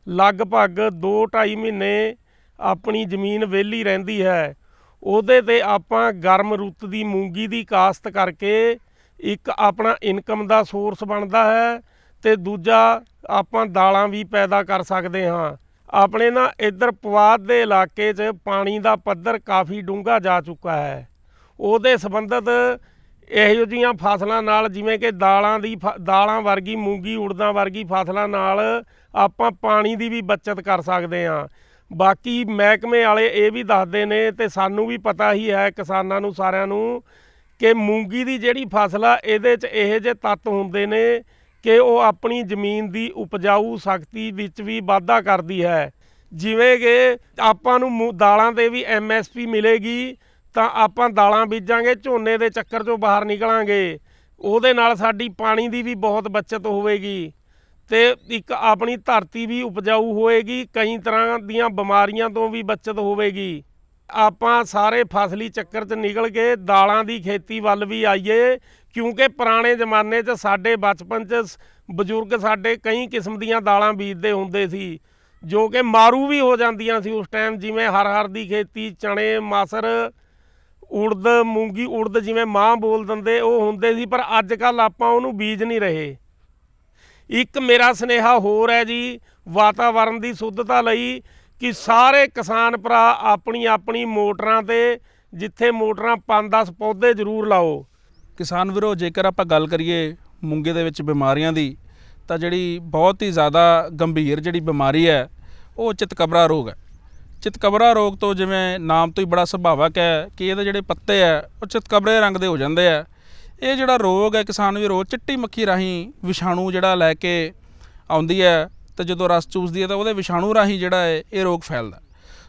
ਲਗਭਗ 2-2.5 ਮਹੀਨੇ ਆਪਣੀ ਜ਼ਮੀਨ ਵਿਹਲੀ ਰਹਿੰਦੀ ਹੈ। ਉਹਦੇ ਤੇ ਆਪਾਂ ਗਰਮ ਰੁੱਤ ਦੀ ਮੂੰਗੀ ਦੀ ਕਾਸ਼ਤ ਕਰਕੇ ਇੱਕ ਆਪਣਾ ਇਨਕਮ ਦਾ ਸੋਰਸ ਬਣਦਾ ਹੈ ਤੇ ਦੂਜਾ ਆਪਾਂ ਦਾਲਾਂ ਵੀ ਪੈਦਾ ਕਰ ਸਕਦੇ ਹਾਂ। ਆਪਣੇ ਨਾ ਇੱਧਰ ਪਵਾਦ ਦੇ ਇਲਾਕੇ 'ਚ ਪਾਣੀ ਦਾ ਪੱਧਰ ਕਾਫੀ ਡੂੰਘਾ ਜਾ ਚੁੱਕਾ ਹੈ। ਉਹਦੇ ਸੰਬੰਧਤ ਇਹੋ ਜਿਹੀਆਂ ਫਸਲਾਂ ਨਾਲ ਜਿਵੇਂ ਕਿ ਦਾਲਾਂ ਦੀ ਫ- ਦਾਲਾਂ ਵਰਗੀ ਮੂੰਗੀ, ਉੜਦਾਂ ਵਰਗੀ ਫਸਲਾਂ ਨਾਲ ਆਪਾਂ ਪਾਣੀ ਦੀ ਵੀ ਬਚਤ ਕਰ ਸਕਦੇ ਹਾਂ। ਬਾਕੀ ਮਹਿਕਮੇ ਵਾਲੇ ਇਹ ਵੀ ਦੱਸਦੇ ਨੇ ਤੇ ਸਾਨੂੰ ਵੀ ਪਤਾ ਹੀ ਹੈ ਕਿਸਾਨਾਂ ਨੂੰ ਸਾਰਿਆਂ ਨੂੰ ਕਿ ਮੂੰਗੀ ਦੀ ਜਿਹੜੀ ਫਸਲ ਆ, ਇਹਦੇ 'ਚ ਇਹੋ ਜਿਹੇ ਤੱਤ ਹੁੰਦੇ ਨੇ ਕਿ ਉਹ ਆਪਣੀ ਜ਼ਮੀਨ ਦੀ ਉਪਜਾਊ ਸ਼ਕਤੀ ਵਿੱਚ ਵੀ ਵਾਧਾ ਕਰਦੀ ਹੈ। ਜਿਵੇਂ ਕਿ ਆਪਾਂ ਨੂੰ ਮੂ- ਦਾਲਾਂ ਤੇ ਵੀ ਐਮਐਸਪੀ ਮਿਲੇਗੀ, ਤਾਂ ਆਪਾਂ ਦਾਲਾਂ ਬੀਜਾਂਗੇ, ਝੋਨੇ ਦੇ ਚੱਕਰ ਚੋਂ ਬਾਹਰ ਨਿਕਲਾਂਗੇ। ਉਹਦੇ ਨਾਲ ਸਾਡੀ ਪਾਣੀ ਦੀ ਵੀ ਬਹੁਤ ਬਚਤ ਹੋਵੇਗੀ ਤੇ ਇੱਕ ਆਪਣੀ ਧਰਤੀ ਵੀ ਉਪਜਾਊ ਹੋਏਗੀ, ਕਈ ਤਰ੍ਹਾਂ ਦੀਆਂ ਬਿਮਾਰੀਆਂ ਤੋਂ ਵੀ ਬਚਤ ਹੋਵੇਗੀ। ਆਪਾਂ ਸਾਰੇ ਫਸਲੀ ਚੱਕਰ 'ਚ ਨਿਕਲ ਕੇ ਦਾਲਾਂ ਦੀ ਖੇਤੀ ਵੱਲ ਵੀ ਆਈਏ, ਕਿਉਂਕਿ ਪੁਰਾਣੇ ਜ਼ਮਾਨੇ 'ਚ ਸਾਡੇ ਬਚਪਨ 'ਚ ਸ- ਬਜ਼ੁਰਗ ਸਾਡੇ ਕਈ ਕਿਸਮ ਦੀਆਂ ਦਾਲਾਂ ਬੀਜਦੇ ਹੁੰਦੇ ਸੀ, ਜੋ ਕਿ ਮਾਰੂ ਵੀ ਹੋ ਜਾਂਦੀਆਂ ਸੀ ਉਸ ਟਾਈਮ, ਜਿਵੇਂ ਹਰ ਹਰ ਦੀ ਖੇਤੀ ਚਣੇ, ਮਸਰ, ਉੜਦ, ਮੂੰਗੀ, ਉੜਦ ਜਿਵੇਂ ਮਾਂ ਬੋਲ ਦਿੰਦੇ ਉਹ ਹੁੰਦੇ ਸੀ, ਪਰ ਅੱਜ ਕੱਲ ਆਪਾਂ ਉਹਨੂੰ ਬੀਜ ਨਹੀਂ ਰਹੇ। ਇੱਕ ਮੇਰਾ ਸੁਨੇਹਾ ਹੋਰ ਹੈ ਜੀ ਵਾਤਾਵਰਣ ਦੀ ਸ਼ੁੱਧਤਾ ਲਈ ਕਿ ਸਾਰੇ ਕਿਸਾਨ ਭਰਾ ਆਪਣੀ ਆਪਣੀ ਮੋਟਰਾਂ ਤੇ, ਜਿੱਥੇ ਮੋਟਰਾਂ 5-10 ਪੌਦੇ ਜ਼ਰੂਰ ਲਾਓ। ਕਿਸਾਨ ਵੀਰੋ, ਜੇਕਰ ਆਪਾਂ ਗੱਲ ਕਰੀਏ ਮੂੰਗੇ ਦੇ ਵਿੱਚ ਬਿਮਾਰੀਆਂ ਦੀ, ਤਾਂ ਜਿਹੜੀ ਬਹੁਤ ਹੀ ਜ਼ਿਆਦਾ ਗੰਭੀਰ ਜਿਹੜੀ ਬਿਮਾਰੀ ਹੈ, ਉਹ ਚਿਤਕਬਰਾ ਰੋਗ ਹੈ। ਚਿਤਕਬਰਾ ਰੋਗ ਤੋਂ ਜਿਵੇਂ ਨਾਮ ਤੋਂ ਹੀ ਬੜਾ ਸੁਭਾਵਕ ਹੈ ਕਿ ਇਹਦੇ ਜਿਹੜੇ ਪੱਤੇ ਹੈ, ਉਹ ਚਿਤਕਬਰੇ ਰੰਗ ਦੇ ਹੋ ਜਾਂਦੇ ਆ ਇਹ ਜਿਹੜਾ ਰੋਗ ਹੈ ਕਿਸਾਨ ਵੀਰੋ, ਚਿੱਟੀ ਮੱਖੀ ਰਾਹੀਂ ਵਿਸ਼ਾਣੂ ਜਿਹੜਾ ਲੈ ਕੇ ਆਉਂਦੀ ਹੈ ਤੇ ਜਦੋਂ ਰਸ ਚੂਸਦੀ ਹੈ ਤਾਂ ਉਹਦੇ ਵਿਸ਼ਾਣੂ ਰਾਹੀਂ ਜਿਹੜਾ ਹੈ, ਇਹ ਰੋਗ ਫੈਲਦਾ।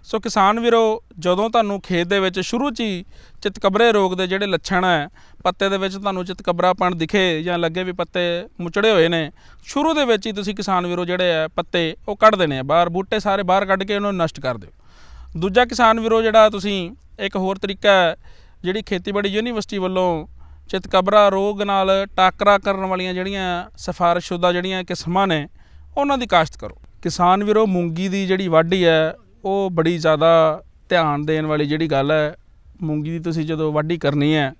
ਸੋ ਕਿਸਾਨ ਵੀਰੋ, ਜਦੋਂ ਤੁਹਾਨੂੰ ਖੇਤ ਦੇ ਵਿੱਚ ਸ਼ੁਰੂ 'ਚ ਹੀ ਚਿਤਕਬਰੇ ਰੋਗ ਦੇ ਜਿਹੜੇ ਲੱਛਣ ਹੈ, ਪੱਤੇ ਦੇ ਵਿੱਚ ਤੁਹਾਨੂੰ ਚਿਤਕਬਰਾਪਣ ਦਿਖੇ ਜਾਂ ਲੱਗੇ ਵੀ ਪੱਤੇ ਮੁਚੜੇ ਹੋਏ ਨੇ, ਸ਼ੁਰੂ ਦੇ ਵਿੱਚ ਹੀ ਤੁਸੀਂ ਕਿਸਾਨ ਵੀਰੋ ਜਿਹੜੇ ਆ ਪੱਤੇ ਉਹ ਕੱਢ ਦੇਣੇ ਆ, ਬਾਹਰ ਬੂਟੇ ਸਾਰੇ ਬਾਹਰ ਕੱਢ ਕੇ ਉਹਨੂੰ ਨਸ਼ਟ ਕਰ ਦਿਓ। ਦੂਜਾ ਕਿਸਾਨ ਵੀਰੋ ਜਿਹੜਾ ਤੁਸੀਂ ਇੱਕ ਹੋਰ ਤਰੀਕਾ ਹੈ, ਜਿਹੜੀ ਖੇਤੀਬਾੜੀ ਯੂਨੀਵਰਸਿਟੀ ਵੱਲੋਂ ਚਿਤਕਬਰਾ ਰੋਗ ਨਾਲ ਟਾਕਰਾ ਕਰਨ ਵਾਲੀਆਂ ਜਿਹੜੀਆਂ ਸਿਫਾਰਿਸ਼ਸ਼ੁਦਾ ਜਿਹੜੀਆਂ ਕਿਸਮਾਂ ਨੇ ਉਹਨਾਂ ਦੀ ਕਾਸ਼ਤ ਕਰੋ। ਕਿਸਾਨ ਵੀਰੋ, ਮੂੰਗੀ ਦੀ ਜਿਹੜੀ ਵਾਢੀ ਹੈ, ਉਹ ਬੜੀ ਜ਼ਿਆਦਾ ਧਿਆਨ ਦੇਣ ਵਾਲੀ ਜਿਹੜੀ ਗੱਲ ਹੈ, ਮੂੰਗੀ ਦੀ ਤੁਸੀਂ ਜਦੋਂ ਵਾਢੀ ਕਰਨੀ ਹੈ,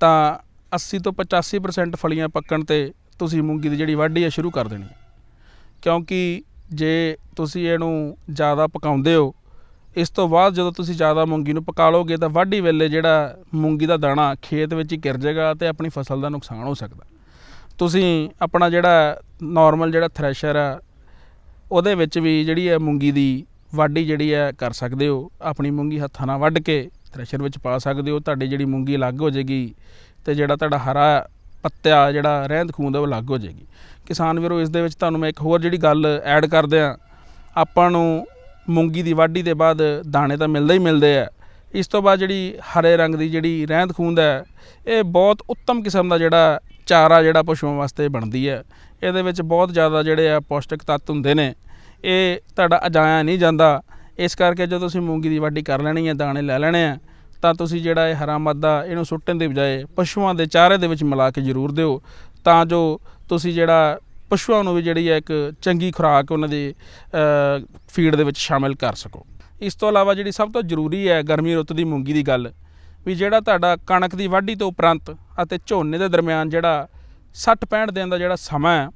ਤਾਂ 80 ਤੋਂ 85% ਫਲੀਆਂ ਪੱਕਣ ਤੇ ਤੁਸੀਂ ਮੂੰਗੀ ਦੀ ਜਿਹੜੀ ਵਾਢੀ ਹੈ, ਸ਼ੁਰੂ ਕਰ ਦੇਣੀ ਹੈ। ਕਿਉਂਕਿ ਜੇ ਤੁਸੀਂ ਇਹਨੂੰ ਜ਼ਿਆਦਾ ਪਕਾਉਂਦੇ ਹੋ, ਇਸ ਤੋਂ ਬਾਅਦ ਜਦੋਂ ਤੁਸੀਂ ਜ਼ਿਆਦਾ ਮੂੰਗੀ ਨੂੰ ਪਕਾ ਲੋਗੇ ਤਾਂ ਵਾਢੀ ਵੇਲੇ ਜਿਹੜਾ ਮੂੰਗੀ ਦਾ ਦਾਣਾ ਖੇਤ ਵਿੱਚ ਹੀ ਗਿਰ ਜਾਏਗਾ ਤੇ ਆਪਣੀ ਫਸਲ ਦਾ ਨੁਕਸਾਨ ਹੋ ਸਕਦਾ। ਤੁਸੀਂ ਆਪਣਾ ਜਿਹੜਾ ਨਾਰਮਲ ਜਿਹੜਾ ਥ੍ਰੈਸ਼ਰ ਆ, ਉਹਦੇ ਵਿੱਚ ਵੀ ਜਿਹੜੀ ਹੈ ਮੂੰਗੀ ਦੀ ਵਾਢੀ ਜਿਹੜੀ ਹੈ ਕਰ ਸਕਦੇ ਹੋ। ਆਪਣੀ ਮੂੰਗੀ ਹੱਥਾਂ ਨਾਲ ਵੱਢ ਕੇ ਥ੍ਰੈਸ਼ਰ ਵਿੱਚ ਪਾ ਸਕਦੇ ਹੋ। ਤੁਹਾਡੀ ਜਿਹੜੀ ਮੂੰਗੀ ਅਲੱਗ ਹੋ ਜਾਏਗੀ ਤੇ ਜਿਹੜਾ ਤੁਹਾਡਾ ਹਰਾ ਪੱਤਿਆ ਜਿਹੜਾ ਰਹਿੰਦ ਖੂੰਦ ਹੈ ਉਹ ਅਲੱਗ ਹੋ ਜਾਏਗੀ। ਕਿਸਾਨ ਵੀਰੋ, ਇਸ ਦੇ ਵਿੱਚ ਤੁਹਾਨੂੰ ਮੈਂ ਇੱਕ ਹੋਰ ਜਿਹੜੀ ਗੱਲ ਐਡ ਕਰ ਦਿਆਂ ਆਪਾਂ ਨੂੰ ਮੂੰਗੀ ਦੀ ਵਾਢੀ ਦੇ ਬਾਅਦ ਦਾਣੇ ਤਾਂ ਮਿਲਦੇ ਹੀ ਮਿਲਦੇ ਆ। ਇਸ ਤੋਂ ਬਾਅਦ ਜਿਹੜੀ ਹਰੇ ਰੰਗ ਦੀ ਜਿਹੜੀ ਰਹਿੰਦ ਖੂੰਦ ਹੈ, ਇਹ ਬਹੁਤ ਉੱਤਮ ਕਿਸਮ ਦਾ ਜਿਹੜਾ ਚਾਰਾ ਜਿਹੜਾ ਪਸ਼ੂਆਂ ਵਾਸਤੇ ਬਣਦੀ ਹੈ, ਇਹਦੇ ਵਿੱਚ ਬਹੁਤ ਜ਼ਿਆਦਾ ਜਿਹੜੇ ਆ ਪੌਸ਼ਟਿਕ ਤੱਤ ਹੁੰਦੇ ਨੇ। ਇਹ ਤੁਹਾਡਾ ਅਜਾਇਆ ਨਹੀਂ ਜਾਂਦਾ। ਇਸ ਕਰਕੇ ਜਦੋਂ ਤੁਸੀਂ ਮੂੰਗੀ ਦੀ ਵਾਢੀ ਕਰ ਲੈਣੀ ਹੈ, ਦਾਣੇ ਲੈ ਲੈਣੇ ਆ, ਤਾਂ ਤੁਸੀਂ ਜਿਹੜਾ ਇਹ ਹਰਾ ਮਾਦਾ ਇਹਨੂੰ ਸੁੱਟਣ ਦੇ ਬਜਾਏ ਪਸ਼ੂਆਂ ਦੇ ਚਾਰੇ ਦੇ ਵਿੱਚ ਮਿਲਾ ਕੇ ਜ਼ਰੂਰ ਦਿਓ। ਤਾਂ ਜੋ ਤੁਸੀਂ ਜਿਹੜਾ ਪਸ਼ੂਆਂ ਨੂੰ ਵੀ ਜਿਹੜੀ ਹੈ ਇੱਕ ਚੰਗੀ ਖੁਰਾਕ ਉਹਨਾਂ ਦੀ ਫੀਡ ਦੇ ਵਿੱਚ ਸ਼ਾਮਿਲ ਕਰ ਸਕੋ। ਇਸ ਤੋਂ ਇਲਾਵਾ ਜਿਹੜੀ ਸਭ ਤੋਂ ਜ਼ਰੂਰੀ ਹੈ ਗਰਮੀ ਰੁੱਤ ਦੀ ਮੂੰਗੀ ਦੀ ਗੱਲ ਵੀ ਜਿਹੜਾ ਤੁਹਾਡਾ ਕਣਕ ਦੀ ਵਾਢੀ ਤੋਂ ਉਪਰੰਤ ਅਤੇ ਝੋਨੇ ਦੇ ਦਰਮਿਆਨ ਜਿਹੜਾ 60 65 ਦਿਨ ਦਾ ਜਿਹੜਾ ਸਮਾਂ ਹੈ,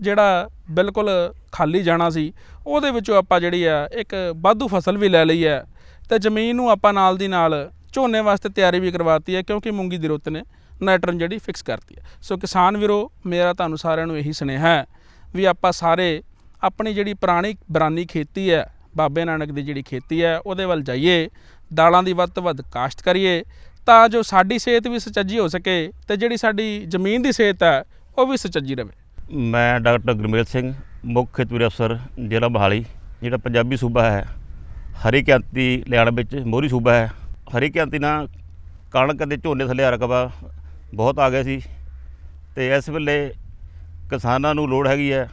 ਜਿਹੜਾ ਬਿਲਕੁਲ ਖਾਲੀ ਜਾਣਾ ਸੀ, ਉਹਦੇ ਵਿੱਚੋਂ ਆਪਾਂ ਜਿਹੜੀ ਆ ਇੱਕ ਵਾਧੂ ਫਸਲ ਵੀ ਲੈ ਲਈ ਹੈ। ਤੇ ਜ਼ਮੀਨ ਨੂੰ ਆਪਾਂ ਨਾਲ ਦੀ ਨਾਲ ਝੋਨੇ ਵਾਸਤੇ ਤਿਆਰੀ ਵੀ ਕਰਵਾਤੀ ਹੈ, ਕਿਉਂਕਿ ਮੂੰਗੀ ਦੀ ਰੁੱਤ ਨੇ ਨਾਈਟ੍ਰੋਜਨ ਜਿਹੜੀ ਫਿਕਸ ਕਰਤੀ ਹੈ। ਸੋ ਕਿਸਾਨ ਵੀਰੋ, ਮੇਰਾ ਤੁਹਾਨੂੰ ਸਾਰਿਆਂ ਨੂੰ ਇਹੀ ਸੁਨੇਹਾ ਹੈ ਵੀ ਆਪਾਂ ਸਾਰੇ ਆਪਣੀ ਜਿਹੜੀ ਪੁਰਾਣੀ ਬਰਾਨੀ ਖੇਤੀ ਹੈ, ਬਾਬੇ ਨਾਨਕ ਦੀ ਜਿਹੜੀ ਖੇਤੀ ਹੈ, ਉਹਦੇ ਵੱਲ ਜਾਈਏ। ਦਾਲਾਂ ਦੀ ਵੱਧ ਤੋਂ ਵੱਧ ਕਾਸ਼ਤ ਕਰੀਏ, ਤਾਂ ਜੋ ਸਾਡੀ ਸਿਹਤ ਵੀ ਸੁਚੱਜੀ ਹੋ ਸਕੇ ਤੇ ਜਿਹੜੀ ਸਾਡੀ ਜ਼ਮੀਨ ਦੀ ਸਿਹਤ ਹੈ, ਉਹ ਵੀ ਸੁਚੱਜੀ ਰਹੇ ਮੈਂ ਡਾਕਟਰ ਗੁਰਮੇਲ ਸਿੰਘ, ਮੁੱਖ ਖੇਤਰੀ ਅਫਸਰ, ਜ਼ਿਲ੍ਹਾ ਮੋਹਾਲੀ ਜਿਹੜਾ ਪੰਜਾਬੀ ਸੂਬਾ ਹੈ। ਹਰੀ ਕ੍ਰਾਂਤੀ ਲਿਆਉਣ ਵਿੱਚ ਮੋਹਰੀ ਸੂਬਾ ਹੈ। ਹਰੀ ਕ੍ਰਾਂਤੀ ਨਾਲ ਕਣਕ ਅਤੇ ਝੋਨੇ ਥੱਲੇ ਰਕਬਾ ਬਹੁਤ ਆ ਗਿਆ ਸੀ ਤੇ ਇਸ ਵੇਲੇ ਕਿਸਾਨਾਂ ਨੂੰ ਲੋੜ ਹੈਗੀ ਹੈ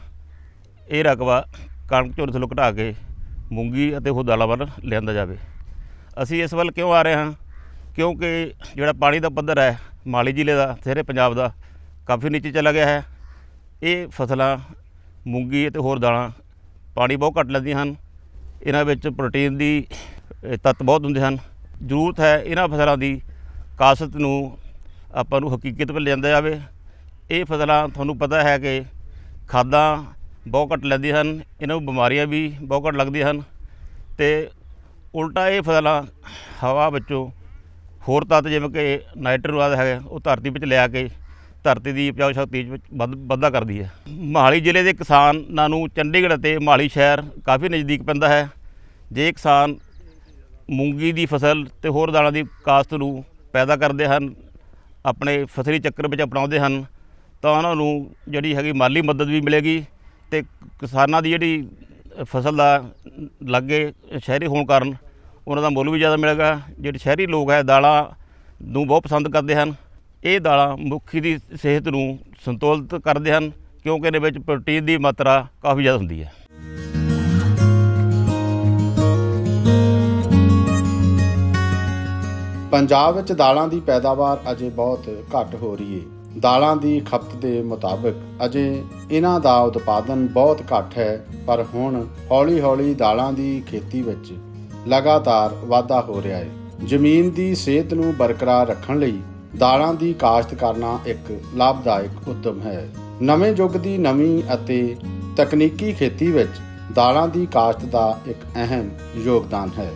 ਇਹ ਰਕਬਾ ਕਣਕ ਝੋਨੇ ਥੱਲੋਂ ਘਟਾ ਕੇ ਮੂੰਗੀ ਅਤੇ ਹੋਰ ਦਾਲਾਂ ਵੱਲ ਲਿਆਂਦਾ ਜਾਵੇ। ਅਸੀਂ ਇਸ ਵੱਲ ਕਿਉਂ ਆ ਰਹੇ ਹਾਂ? ਕਿਉਂਕਿ ਜਿਹੜਾ ਪਾਣੀ ਦਾ ਪੱਧਰ ਹੈ, ਮਾਲੀ ਜ਼ਿਲ੍ਹੇ ਦਾ ਸਾਰੇ ਪੰਜਾਬ ਦਾ, ਕਾਫੀ ਨੀਚੇ ਚਲਾ ਗਿਆ ਹੈ। ਇਹ ਫਸਲਾਂ, ਮੂੰਗੀ ਅਤੇ ਹੋਰ ਦਾਲਾਂ ਪਾਣੀ ਬਹੁਤ ਘੱਟ ਲੈਂਦੀਆਂ ਹਨ। ਇਹਨਾਂ ਵਿੱਚ ਪ੍ਰੋਟੀਨ ਦੀ ਤੱਤ ਬਹੁਤ ਹੁੰਦੇ ਹਨ। ਜ਼ਰੂਰਤ ਹੈ ਇਹਨਾਂ ਫਸਲਾਂ ਦੀ ਕਾਸ਼ਤ ਨੂੰ ਆਪਾਂ ਨੂੰ ਹਕੀਕਤ ਵਿੱਚ ਲਿਆਂਦਾ ਜਾਵੇ। ਇਹ ਫਸਲਾਂ ਤੁਹਾਨੂੰ ਪਤਾ ਹੈ ਕਿ ਖਾਦਾਂ ਬਹੁਤ ਘੱਟ ਲੈਂਦੀਆਂ ਹਨ। ਇਹਨਾਂ ਨੂੰ ਬਿਮਾਰੀਆਂ ਵੀ ਬਹੁਤ ਘੱਟ ਲੱਗਦੀਆਂ ਹਨ। ਤੇ ਉਲਟਾ ਇਹ ਫਸਲਾਂ ਹਵਾ ਵਿੱਚੋਂ ਹੋਰ ਤੱਤ ਜਿਵੇਂ ਕਿ ਨਾਈਟ੍ਰੋਜਨ ਆਦਿ ਹੈਗਾ, ਉਹ ਧਰਤੀ ਵਿੱਚ ਲਿਆ ਕੇ ਧਰਤੀ ਦੀ ਉਪਜਾਊ ਸ਼ਕਤੀ ਵਿੱਚ ਵੱਧ ਵਾਧਾ ਕਰਦੀ ਹੈ। ਮੋਹਾਲੀ ਜ਼ਿਲ੍ਹੇ ਦੇ ਕਿਸਾਨਾਂ ਨੂੰ ਚੰਡੀਗੜ੍ਹ ਅਤੇ ਮੋਹਾਲੀ ਸ਼ਹਿਰ ਕਾਫੀ ਨਜ਼ਦੀਕ ਪੈਂਦਾ ਹੈ। ਜੇ ਕਿਸਾਨ ਮੂੰਗੀ ਦੀ ਫਸਲ ਤੇ ਹੋਰ ਦਾਲਾਂ ਦੀ ਕਾਸ਼ਤ ਨੂੰ ਪੈਦਾ ਕਰਦੇ ਹਨ, ਆਪਣੇ ਫਸਲੀ ਚੱਕਰ ਵਿੱਚ ਅਪਣਾਉਂਦੇ ਹਨ, ਤਾਂ ਉਹਨਾਂ ਨੂੰ ਜਿਹੜੀ ਹੈਗੀ ਮਾਲੀ ਮਦਦ ਵੀ ਮਿਲੇਗੀ ਤੇ ਕਿਸਾਨਾਂ ਦੀ ਜਿਹੜੀ ਫਸਲ ਦਾ ਲਾਗੇ ਸ਼ਹਿਰੀ ਹੋਣ ਕਾਰਨ ਉਹਨਾਂ ਦਾ ਮੁੱਲ ਵੀ ਜ਼ਿਆਦਾ ਮਿਲੇਗਾ। ਜਿਹੜੇ ਸ਼ਹਿਰੀ ਲੋਕ ਹੈ, ਦਾਲਾਂ ਨੂੰ ਬਹੁਤ ਪਸੰਦ ਕਰਦੇ ਹਨ। ਇਹ ਦਾਲਾਂ ਮੁੱਖੀ ਦੀ ਸਿਹਤ ਨੂੰ ਸੰਤੁਲਿਤ ਕਰਦੇ ਹਨ, ਕਿਉਂਕਿ ਇਹਦੇ ਵਿੱਚ ਪ੍ਰੋਟੀਨ ਦੀ ਮਾਤਰਾ ਕਾਫੀ ਜ਼ਿਆਦਾ ਹੁੰਦੀ ਹੈ। ਪੰਜਾਬ ਵਿੱਚ ਦਾਲਾਂ ਦੀ ਪੈਦਾਵਾਰ ਅਜੇ ਬਹੁਤ ਘੱਟ ਹੋ ਰਹੀ ਹੈ ਦਾਲਾਂ ਦੀ ਖਪਤ ਦੇ ਮੁਤਾਬਕ ਅਜੇ ਇਹਨਾਂ ਦਾ ਉਤਪਾਦਨ ਬਹੁਤ ਘੱਟ ਹੈ, ਪਰ ਹੁਣ ਹੌਲੀ-ਹੌਲੀ ਦਾਲਾਂ ਦੀ ਖੇਤੀ ਵਿੱਚ ਲਗਾਤਾਰ ਵਾਧਾ ਹੋ ਰਿਹਾ ਹੈ। ਜ਼ਮੀਨ ਦੀ ਸਿਹਤ ਨੂੰ ਬਰਕਰਾਰ ਰੱਖਣ ਲਈ ਦਾਲਾਂ ਦੀ ਕਾਸ਼ਤ ਕਰਨਾ ਇੱਕ ਲਾਭਦਾਇਕ ਉਦਮ ਹੈ। ਨਵੇਂ ਯੁੱਗ ਦੀ ਨਵੀਂ ਅਤੇ ਤਕਨੀਕੀ ਖੇਤੀ ਵਿੱਚ ਦਾਲਾਂ ਦੀ ਕਾਸ਼ਤ ਦਾ ਇੱਕ ਅਹਿਮ ਯੋਗਦਾਨ ਹੈ।